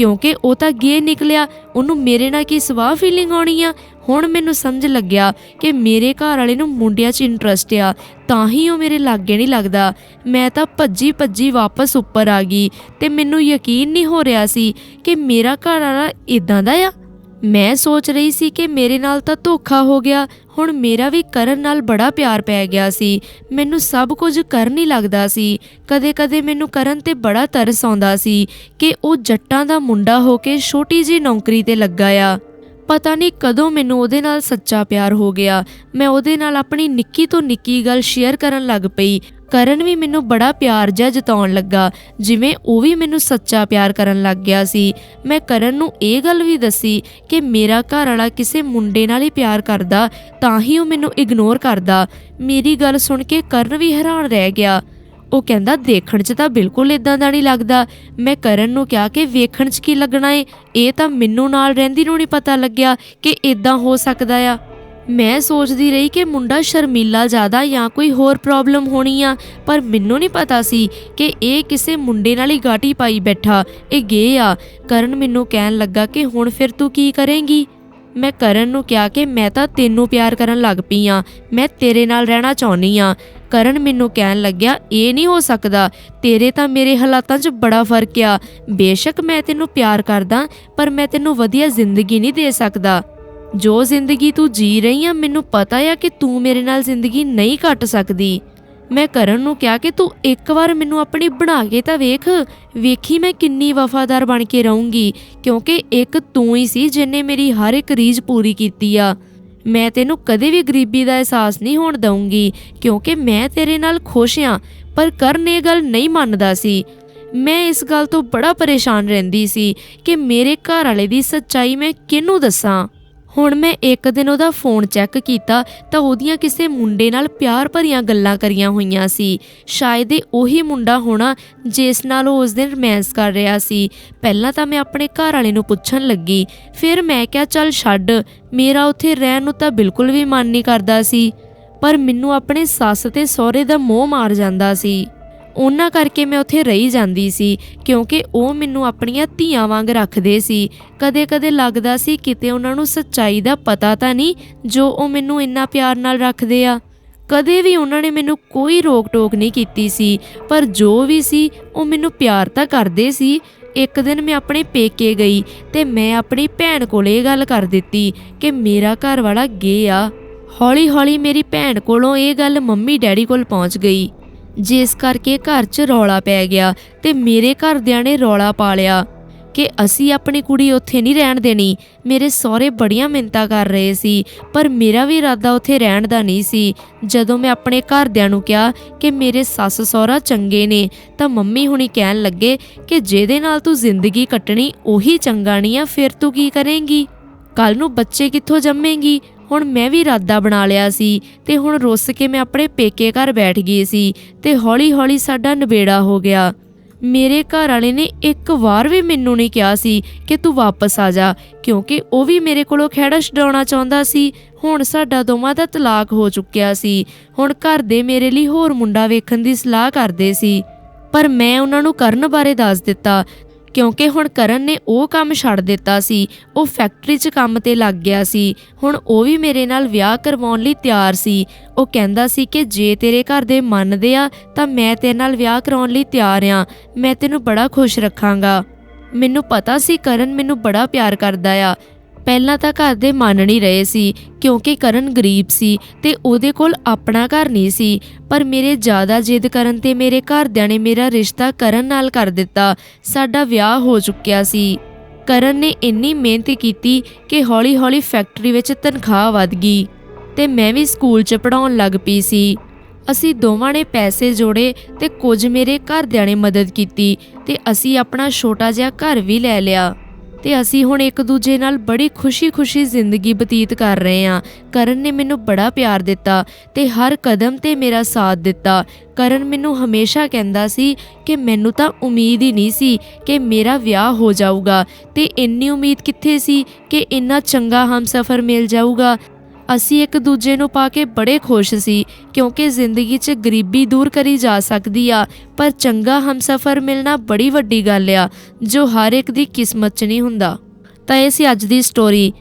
ਕਿਉਂਕਿ ਉਹ ਤਾਂ ਗੇ ਨਿਕਲਿਆ, ਉਹਨੂੰ ਮੇਰੇ ਨਾਲ ਕੀ ਸਵਾਹ ਫੀਲਿੰਗ ਆਉਣੀ ਆ? ਹੁਣ ਮੈਨੂੰ ਸਮਝ ਲੱਗਿਆ ਕਿ ਮੇਰੇ ਘਰ ਵਾਲੇ ਨੂੰ ਮੁੰਡਿਆਂ 'ਚ ਇੰਟਰਸਟ ਆ, ਤਾਂ ਹੀ ਉਹ ਮੇਰੇ ਲਾਗੇ ਨਹੀਂ ਲੱਗਦਾ। ਮੈਂ ਤਾਂ ਭੱਜੀ ਭੱਜੀ ਵਾਪਸ ਉੱਪਰ ਆ ਗਈ ਤੇ ਮੈਨੂੰ ਯਕੀਨ ਨਹੀਂ ਹੋ ਰਿਹਾ ਸੀ ਕਿ ਮੇਰਾ ਘਰ ਵਾਲਾ ਇਦਾਂ ਦਾ ਆ। ਮੈਂ ਸੋਚ ਰਹੀ ਸੀ ਕਿ ਮੇਰੇ ਨਾਲ ਤਾਂ ਧੋਖਾ ਹੋ ਗਿਆ। ਹੁਣ ਮੇਰਾ ਵੀ ਕਰਨ ਨਾਲ ਬੜਾ ਪਿਆਰ ਪੈ ਗਿਆ ਸੀ। ਮੈਨੂੰ ਸਭ ਕੁਝ ਕਰਨ ਹੀ ਲੱਗਦਾ ਸੀ। ਕਦੇ-ਕਦੇ ਮੈਨੂੰ ਕਰਨ ਤੇ ਬੜਾ ਤਰਸ ਆਉਂਦਾ ਸੀ ਕਿ ਉਹ ਜੱਟਾਂ ਦਾ ਮੁੰਡਾ ਹੋ ਕੇ ਛੋਟੀ ਜੀ ਨੌਕਰੀ ਤੇ ਲੱਗਾ ਆ। ਪਤਾ ਨਹੀਂ ਕਦੋਂ ਮੈਨੂੰ ਉਹਦੇ ਨਾਲ ਸੱਚਾ ਪਿਆਰ ਹੋ ਗਿਆ। ਮੈਂ ਉਹਦੇ ਨਾਲ ਆਪਣੀ ਨਿੱਕੀ ਤੋਂ ਨਿੱਕੀ ਗੱਲ ਸ਼ੇਅਰ ਕਰਨ ਲੱਗ ਪਈ। ਕਰਨ ਵੀ ਮੈਨੂੰ ਬੜਾ ਪਿਆਰ ਜਿਹਾ ਜਤਾਉਣ ਲੱਗਾ। ਜਿਵੇਂ ਉਹ ਵੀ ਮੈਨੂੰ ਸੱਚਾ ਪਿਆਰ ਕਰਨ ਲੱਗ ਗਿਆ ਸੀ। ਮੈਂ ਕਰਨ ਨੂੰ ਇਹ ਗੱਲ ਵੀ ਦੱਸੀ ਕਿ ਮੇਰਾ ਘਰ ਵਾਲਾ ਕਿਸੇ ਮੁੰਡੇ ਨਾਲ ਹੀ ਪਿਆਰ ਕਰਦਾ, ਤਾਂ ਹੀ ਉਹ ਮੈਨੂੰ ਇਗਨੋਰ ਕਰਦਾ। ਮੇਰੀ ਗੱਲ ਸੁਣ ਕੇ ਕਰਨ ਵੀ ਹੈਰਾਨ ਰਹਿ ਗਿਆ। ਉਹ ਕਹਿੰਦਾ, ਦੇਖਣ 'ਚ ਤਾਂ ਬਿਲਕੁਲ ਇਦਾਂ ਦਾ ਨਹੀਂ ਲੱਗਦਾ। ਮੈਂ ਕਰਨ ਨੂੰ ਕਿਹਾ ਕਿ ਵੇਖਣ 'ਚ ਕੀ ਲੱਗਣਾ ਏ? ਇਹ ਤਾਂ ਮੈਨੂੰ ਨਾਲ ਰਹਿੰਦੀ ਨੂੰ ਨਹੀਂ ਪਤਾ ਲੱਗਿਆ ਕਿ ਇਦਾਂ ਹੋ ਸਕਦਾ ਆ। ਮੈਂ ਸੋਚਦੀ ਰਹੀ ਕਿ ਮੁੰਡਾ ਸ਼ਰਮੀਲਾ ਜ਼ਿਆਦਾ ਜਾਂ ਕੋਈ ਹੋਰ ਪ੍ਰੋਬਲਮ ਹੋਣੀ ਆ, ਪਰ ਮੈਨੂੰ ਨਹੀਂ ਪਤਾ ਸੀ ਕਿ ਇਹ ਕਿਸੇ ਮੁੰਡੇ ਨਾਲ ਹੀ ਗਾਟੀ ਪਾਈ ਬੈਠਾ। ਇਹ ਗੇ ਆ। ਕਰਨ ਮੈਨੂੰ ਕਹਿਣ ਲੱਗਾ ਕਿ ਹੁਣ ਫਿਰ ਤੂੰ ਕੀ ਕਰੇਂਗੀ? ਮੈਂ ਕਰਨ ਨੂੰ ਕਿਹਾ ਕਿ ਮੈਂ ਤਾਂ ਤੈਨੂੰ ਪਿਆਰ ਕਰਨ ਲੱਗ ਪਈ ਆ। ਮੈਂ ਤੇਰੇ ਨਾਲ ਰਹਿਣਾ ਚਾਹੁੰਦੀ ਆ। ਕਰਨ ਮੈਨੂੰ ਕਹਿਣ ਲੱਗਿਆ, ਇਹ ਨਹੀਂ ਹੋ ਸਕਦਾ। ਤੇਰੇ ਤਾਂ ਮੇਰੇ ਹਾਲਾਤਾਂ 'ਚ ਬੜਾ ਫ਼ਰਕ ਆ। ਬੇਸ਼ੱਕ ਮੈਂ ਤੈਨੂੰ ਪਿਆਰ ਕਰਦਾ, ਪਰ ਮੈਂ ਤੈਨੂੰ ਵਧੀਆ ਜ਼ਿੰਦਗੀ ਨਹੀਂ ਦੇ ਸਕਦਾ। ਜੋ ਜ਼ਿੰਦਗੀ ਤੂੰ ਜੀ ਰਹੀ ਆ, ਮੈਨੂੰ ਪਤਾ ਆ ਕਿ ਤੂੰ ਮੇਰੇ ਨਾਲ ਜ਼ਿੰਦਗੀ ਨਹੀਂ ਕੱਟ ਸਕਦੀ। ਮੈਂ ਕਰਨ ਨੂੰ ਕਿਹਾ ਕਿ ਤੂੰ ਇੱਕ ਵਾਰ ਮੈਨੂੰ ਆਪਣੀ ਬਣਾ ਕੇ ਤਾਂ ਵੇਖ, ਵੇਖੀ ਮੈਂ ਕਿੰਨੀ ਵਫਾਦਾਰ ਬਣ ਕੇ ਰਹੂੰਗੀ, ਕਿਉਂਕਿ ਇੱਕ ਤੂੰ ਹੀ ਸੀ ਜਿਨੇ ਮੇਰੀ ਹਰ ਇੱਕ ਰੀਝ ਪੂਰੀ ਕੀਤੀ ਆ। ਮੈਂ ਤੈਨੂੰ ਕਦੇ ਵੀ ਗਰੀਬੀ ਦਾ ਅਹਿਸਾਸ ਨਹੀਂ ਹੋਣ ਦਊਂਗੀ, ਕਿਉਂਕਿ ਮੈਂ ਤੇਰੇ ਨਾਲ ਖੁਸ਼ ਆ, ਪਰ ਕਰਨ ਇਹ ਗੱਲ ਨਹੀਂ ਮੰਨਦਾ ਸੀ। ਮੈਂ ਇਸ ਗੱਲ ਤੋਂ ਬੜਾ ਪਰੇਸ਼ਾਨ ਰਹਿੰਦੀ ਸੀ ਕਿ ਮੇਰੇ ਘਰ ਵਾਲੇ ਦੀ ਸੱਚਾਈ ਮੈਂ ਕਿਹਨੂੰ ਦੱਸਾਂ? ਹੁਣ ਮੈਂ ਇੱਕ ਦਿਨ ਉਹਦਾ ਫੋਨ ਚੈੱਕ ਕੀਤਾ ਤਾਂ ਉਹਦੀਆਂ ਕਿਸੇ ਮੁੰਡੇ ਨਾਲ ਪਿਆਰ ਭਰੀਆਂ ਗੱਲਾਂ ਕਰੀਆਂ ਹੋਈਆਂ ਸੀ। ਸ਼ਾਇਦ ਇਹ ਉਹੀ ਮੁੰਡਾ ਹੋਣਾ ਜਿਸ ਨਾਲ ਉਹ ਉਸ ਦਿਨ ਰੋਮਾਂਸ ਕਰ ਰਿਹਾ ਸੀ। ਪਹਿਲਾਂ ਤਾਂ ਮੈਂ ਆਪਣੇ ਘਰ ਵਾਲੇ ਨੂੰ ਪੁੱਛਣ ਲੱਗੀ। ਫਿਰ ਮੈਂ ਕਿਹਾ, ਚੱਲ ਛੱਡ, ਮੇਰਾ ਉੱਥੇ ਰਹਿਣ ਨੂੰ ਤਾਂ ਬਿਲਕੁਲ ਵੀ ਮਨ ਨਹੀਂ ਕਰਦਾ ਸੀ, ਪਰ ਮੈਨੂੰ ਆਪਣੇ ਸੱਸ ਤੇ ਸਹੁਰੇ ਦਾ ਮੋਹ ਮਾਰ ਜਾਂਦਾ ਸੀ। ਉਹਨਾਂ ਕਰਕੇ ਮੈਂ ਉੱਥੇ ਰਹੀ ਜਾਂਦੀ ਸੀ, ਕਿਉਂਕਿ ਉਹ ਮੈਨੂੰ ਆਪਣੀਆਂ ਧੀਆਂ ਵਾਂਗ ਰੱਖਦੇ ਸੀ। ਕਦੇ-ਕਦੇ ਲੱਗਦਾ ਸੀ ਕਿਤੇ ਉਹਨਾਂ ਨੂੰ ਸੱਚਾਈ ਦਾ ਪਤਾ ਤਾਂ ਨਹੀਂ ਜੋ ਉਹ ਮੈਨੂੰ ਇੰਨਾ ਪਿਆਰ ਨਾਲ ਰੱਖਦੇ ਆ। ਕਦੇ ਵੀ ਉਹਨਾਂ ਨੇ ਮੈਨੂੰ ਕੋਈ ਰੋਕ-ਟੋਕ ਨਹੀਂ ਕੀਤੀ ਸੀ, ਪਰ ਜੋ ਵੀ ਸੀ, ਉਹ ਮੈਨੂੰ ਪਿਆਰ ਤਾਂ ਕਰਦੇ ਸੀ। ਇੱਕ ਦਿਨ ਮੈਂ ਆਪਣੇ ਪੇਕੇ ਗਈ ਤੇ ਮੈਂ ਆਪਣੀ ਭੈਣ ਕੋਲ ਇਹ ਗੱਲ ਕਰ ਦਿੱਤੀ ਕਿ ਮੇਰਾ ਘਰ ਵਾਲਾ ਗੇ ਆ। ਹੌਲੀ-ਹੌਲੀ ਮੇਰੀ ਭੈਣ ਕੋਲੋਂ ਇਹ ਗੱਲ ਮੰਮੀ ਡੈਡੀ ਕੋਲ ਪਹੁੰਚ ਗਈ। ਜਿਸ ਕਰਕੇ ਘਰ 'ਚ ਰੌਲਾ ਪੈ ਗਿਆ ਤੇ ਮੇਰੇ ਘਰਦਿਆਂ ਨੇ ਰੌਲਾ ਪਾ ਲਿਆ ਕਿ ਅਸੀਂ ਆਪਣੀ ਕੁੜੀ ਉੱਥੇ ਨਹੀਂ ਰਹਿਣ ਦੇਣੀ। ਮੇਰੇ ਸਹੁਰੇ ਬੜੀਆਂ ਮਿੰਤਾ ਕਰ ਰਹੇ ਸੀ, ਪਰ ਮੇਰਾ ਵੀ ਇਰਾਦਾ ਉੱਥੇ ਰਹਿਣ ਦਾ ਨਹੀਂ ਸੀ। ਜਦੋਂ ਮੈਂ ਆਪਣੇ ਘਰਦਿਆਂ ਨੂੰ ਕਿਹਾ ਕਿ ਮੇਰੇ ਸੱਸ ਸਹੁਰਾ ਚੰਗੇ ਨੇ, ਤਾਂ ਮੰਮੀ ਹੁਣੀ ਕਹਿਣ ਲੱਗੇ ਕਿ ਜਿਹਦੇ ਨਾਲ ਤੂੰ ਜ਼ਿੰਦਗੀ ਕੱਟਣੀ ਉਹੀ ਚੰਗਾ ਨਹੀਂ ਆ, ਫਿਰ ਤੂੰ ਕੀ ਕਰੇਂਗੀ? ਕੱਲ ਨੂੰ ਬੱਚੇ ਕਿੱਥੋਂ ਜੰਮੇਂਗੀ? ਹੁਣ ਮੈਂ ਵੀ ਇਰਾਦਾ ਬਣਾ ਲਿਆ ਸੀ ਤੇ ਹੁਣ ਰੁੱਸ ਕੇ ਮੈਂ ਆਪਣੇ ਪੇਕੇ ਘਰ ਬੈਠ ਗਈ ਸੀ ਤੇ ਹੌਲੀ-ਹੌਲੀ ਸਾਡਾ ਨਿਬੇੜਾ ਹੋ ਗਿਆ। ਮੇਰੇ ਘਰ ਵਾਲੇ ਨੇ ਇੱਕ ਵਾਰ ਵੀ ਮੈਨੂੰ ਨਹੀਂ ਕਿਹਾ ਸੀ ਕਿ ਤੂੰ ਵਾਪਸ ਆ ਜਾ, ਕਿਉਂਕਿ ਉਹ ਵੀ ਮੇਰੇ ਕੋਲੋਂ ਖਹਿੜਾ ਛਡਾਉਣਾ ਚਾਹੁੰਦਾ ਸੀ। ਹੁਣ ਸਾਡਾ ਦੋਵਾਂ ਦਾ ਤਲਾਕ ਹੋ ਚੁੱਕਿਆ ਸੀ। ਹੁਣ ਘਰ ਦੇ ਮੇਰੇ ਲਈ ਹੋਰ ਮੁੰਡਾ ਵੇਖਣ ਦੀ ਸਲਾਹ ਕਰਦੇ ਸੀ। ਪਰ ਮੈਂ ਉਹਨਾਂ ਨੂੰ ਕਰਨ ਬਾਰੇ ਦੱਸ ਦਿੱਤਾ ਕਿਉਂਕਿ ਹੁਣ ਕਰਨ ਨੇ ਉਹ ਕੰਮ ਛੱਡ ਦਿੱਤਾ ਸੀ, ਉਹ ਫੈਕਟਰੀ 'ਚ ਕੰਮ ਤੇ ਲੱਗ ਗਿਆ ਸੀ। ਹੁਣ ਉਹ ਵੀ ਮੇਰੇ ਨਾਲ ਵਿਆਹ ਕਰਵਾਉਣ ਲਈ ਤਿਆਰ ਸੀ। ਉਹ ਕਹਿੰਦਾ ਸੀ ਕਿ ਜੇ ਤੇਰੇ ਘਰ ਦੇ ਮੰਨਦੇ ਆ, ਤਾਂ ਮੈਂ ਤੇਰੇ ਨਾਲ ਵਿਆਹ ਕਰਾਉਣ ਲਈ ਤਿਆਰ ਆ। ਮੈਂ ਤੈਨੂੰ ਬੜਾ ਖੁਸ਼ ਰੱਖਾਂਗਾ। ਮੈਨੂੰ ਪਤਾ ਸੀ ਕਰਨ ਮੈਨੂੰ ਬੜਾ ਪਿਆਰ ਕਰਦਾ ਆ। ਪਹਿਲਾਂ ਤਾਂ ਘਰ ਦੇ ਮੰਨ ਨਹੀਂ ਰਹੇ ਸੀ, ਕਿਉਂਕਿ ਕਰਨ ਗਰੀਬ ਸੀ ਤੇ ਉਹਦੇ ਕੋਲ ਆਪਣਾ ਘਰ ਨਹੀਂ ਸੀ, ਪਰ ਮੇਰੇ ਜ਼ਿਆਦਾ ਜਿੱਦ ਕਰਨ ਤੇ ਮੇਰੇ ਘਰਦਿਆਂ ਨੇ ਮੇਰਾ ਰਿਸ਼ਤਾ ਕਰਨ ਨਾਲ ਕਰ ਦਿੱਤਾ, ਸਾਡਾ ਵਿਆਹ ਹੋ ਚੁੱਕਿਆ ਸੀ। ਕਰਨ ਨੇ ਇੰਨੀ ਮਿਹਨਤ ਕੀਤੀ ਕਿ ਹੌਲੀ-ਹੌਲੀ ਫੈਕਟਰੀ ਵਿੱਚ ਤਨਖਾਹ ਵਧ ਗਈ ਤੇ ਮੈਂ ਵੀ ਸਕੂਲ 'ਚ ਪੜਾਉਣ ਲੱਗ ਪਈ ਸੀ। ਅਸੀਂ ਦੋਵਾਂ ਨੇ ਪੈਸੇ ਜੋੜੇ ਤੇ ਕੁਝ ਮੇਰੇ ਘਰਦਿਆਂ ਨੇ ਮਦਦ ਕੀਤੀ ਤੇ ਅਸੀਂ ਆਪਣਾ ਛੋਟਾ ਜਿਹਾ ਘਰ ਵੀ ਲੈ ਲਿਆ। ਤੇ ਅਸੀਂ ਹੁਣ ਇੱਕ ਦੂਜੇ ਨਾਲ ਬੜੀ ਖੁਸ਼ੀ-ਖੁਸ਼ੀ ਜ਼ਿੰਦਗੀ ਬਤੀਤ ਕਰ ਰਹੇ ਹਾਂ। ਕਰਨ ਨੇ ਮੈਨੂੰ ਬੜਾ ਪਿਆਰ ਦਿੱਤਾ ਤੇ ਹਰ ਕਦਮ ਤੇ ਮੇਰਾ ਸਾਥ ਦਿੱਤਾ। ਕਰਨ ਮੈਨੂੰ ਹਮੇਸ਼ਾ ਕਹਿੰਦਾ ਸੀ ਕਿ ਮੈਨੂੰ ਤਾਂ ਉਮੀਦ ਹੀ ਨਹੀਂ ਸੀ ਕਿ ਮੇਰਾ ਵਿਆਹ ਹੋ ਜਾਊਗਾ ਤੇ ਇੰਨੀ ਉਮੀਦ ਕਿੱਥੇ ਸੀ ਕਿ ਇੰਨਾ ਚੰਗਾ ਹਮਸਫਰ ਮਿਲ ਜਾਊਗਾ। ਅਸੀਂ ਇੱਕ ਦੂਜੇ ਨੂੰ ਪਾ ਕੇ ਬੜੇ ਖੁਸ਼ ਸੀ, ਕਿਉਂਕਿ ਜ਼ਿੰਦਗੀ 'ਚ ਗਰੀਬੀ ਦੂਰ ਕਰੀ ਜਾ ਸਕਦੀ ਆ, ਪਰ ਚੰਗਾ ਹਮਸਫਰ ਮਿਲਣਾ ਬੜੀ ਵੱਡੀ ਗੱਲ ਆ, ਜੋ ਹਰ ਇੱਕ ਦੀ ਕਿਸਮਤ 'ਚ ਨਹੀਂ ਹੁੰਦਾ। ਤਾਂ ਇਹ ਸੀ ਅੱਜ ਦੀ ਸਟੋਰੀ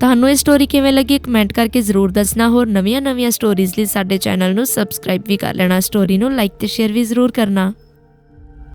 ਤੁਹਾਨੂੰ ਇਹ ਸਟੋਰੀ ਕਿਵੇਂ ਲੱਗੀ ਕਮੈਂਟ ਕਰਕੇ ਜ਼ਰੂਰ ਦੱਸਣਾ, ਹੋਰ ਨਵੀਆਂ-ਨਵੀਆਂ ਸਟੋਰੀਜ਼ ਲਈ ਸਾਡੇ ਚੈਨਲ ਨੂੰ ਸਬਸਕ੍ਰਾਈਬ ਵੀ ਕਰ ਲੈਣਾ ਸਟੋਰੀ ਨੂੰ ਲਾਈਕ ਤੇ ਸ਼ੇਅਰ ਵੀ ਜ਼ਰੂਰ ਕਰਨਾ।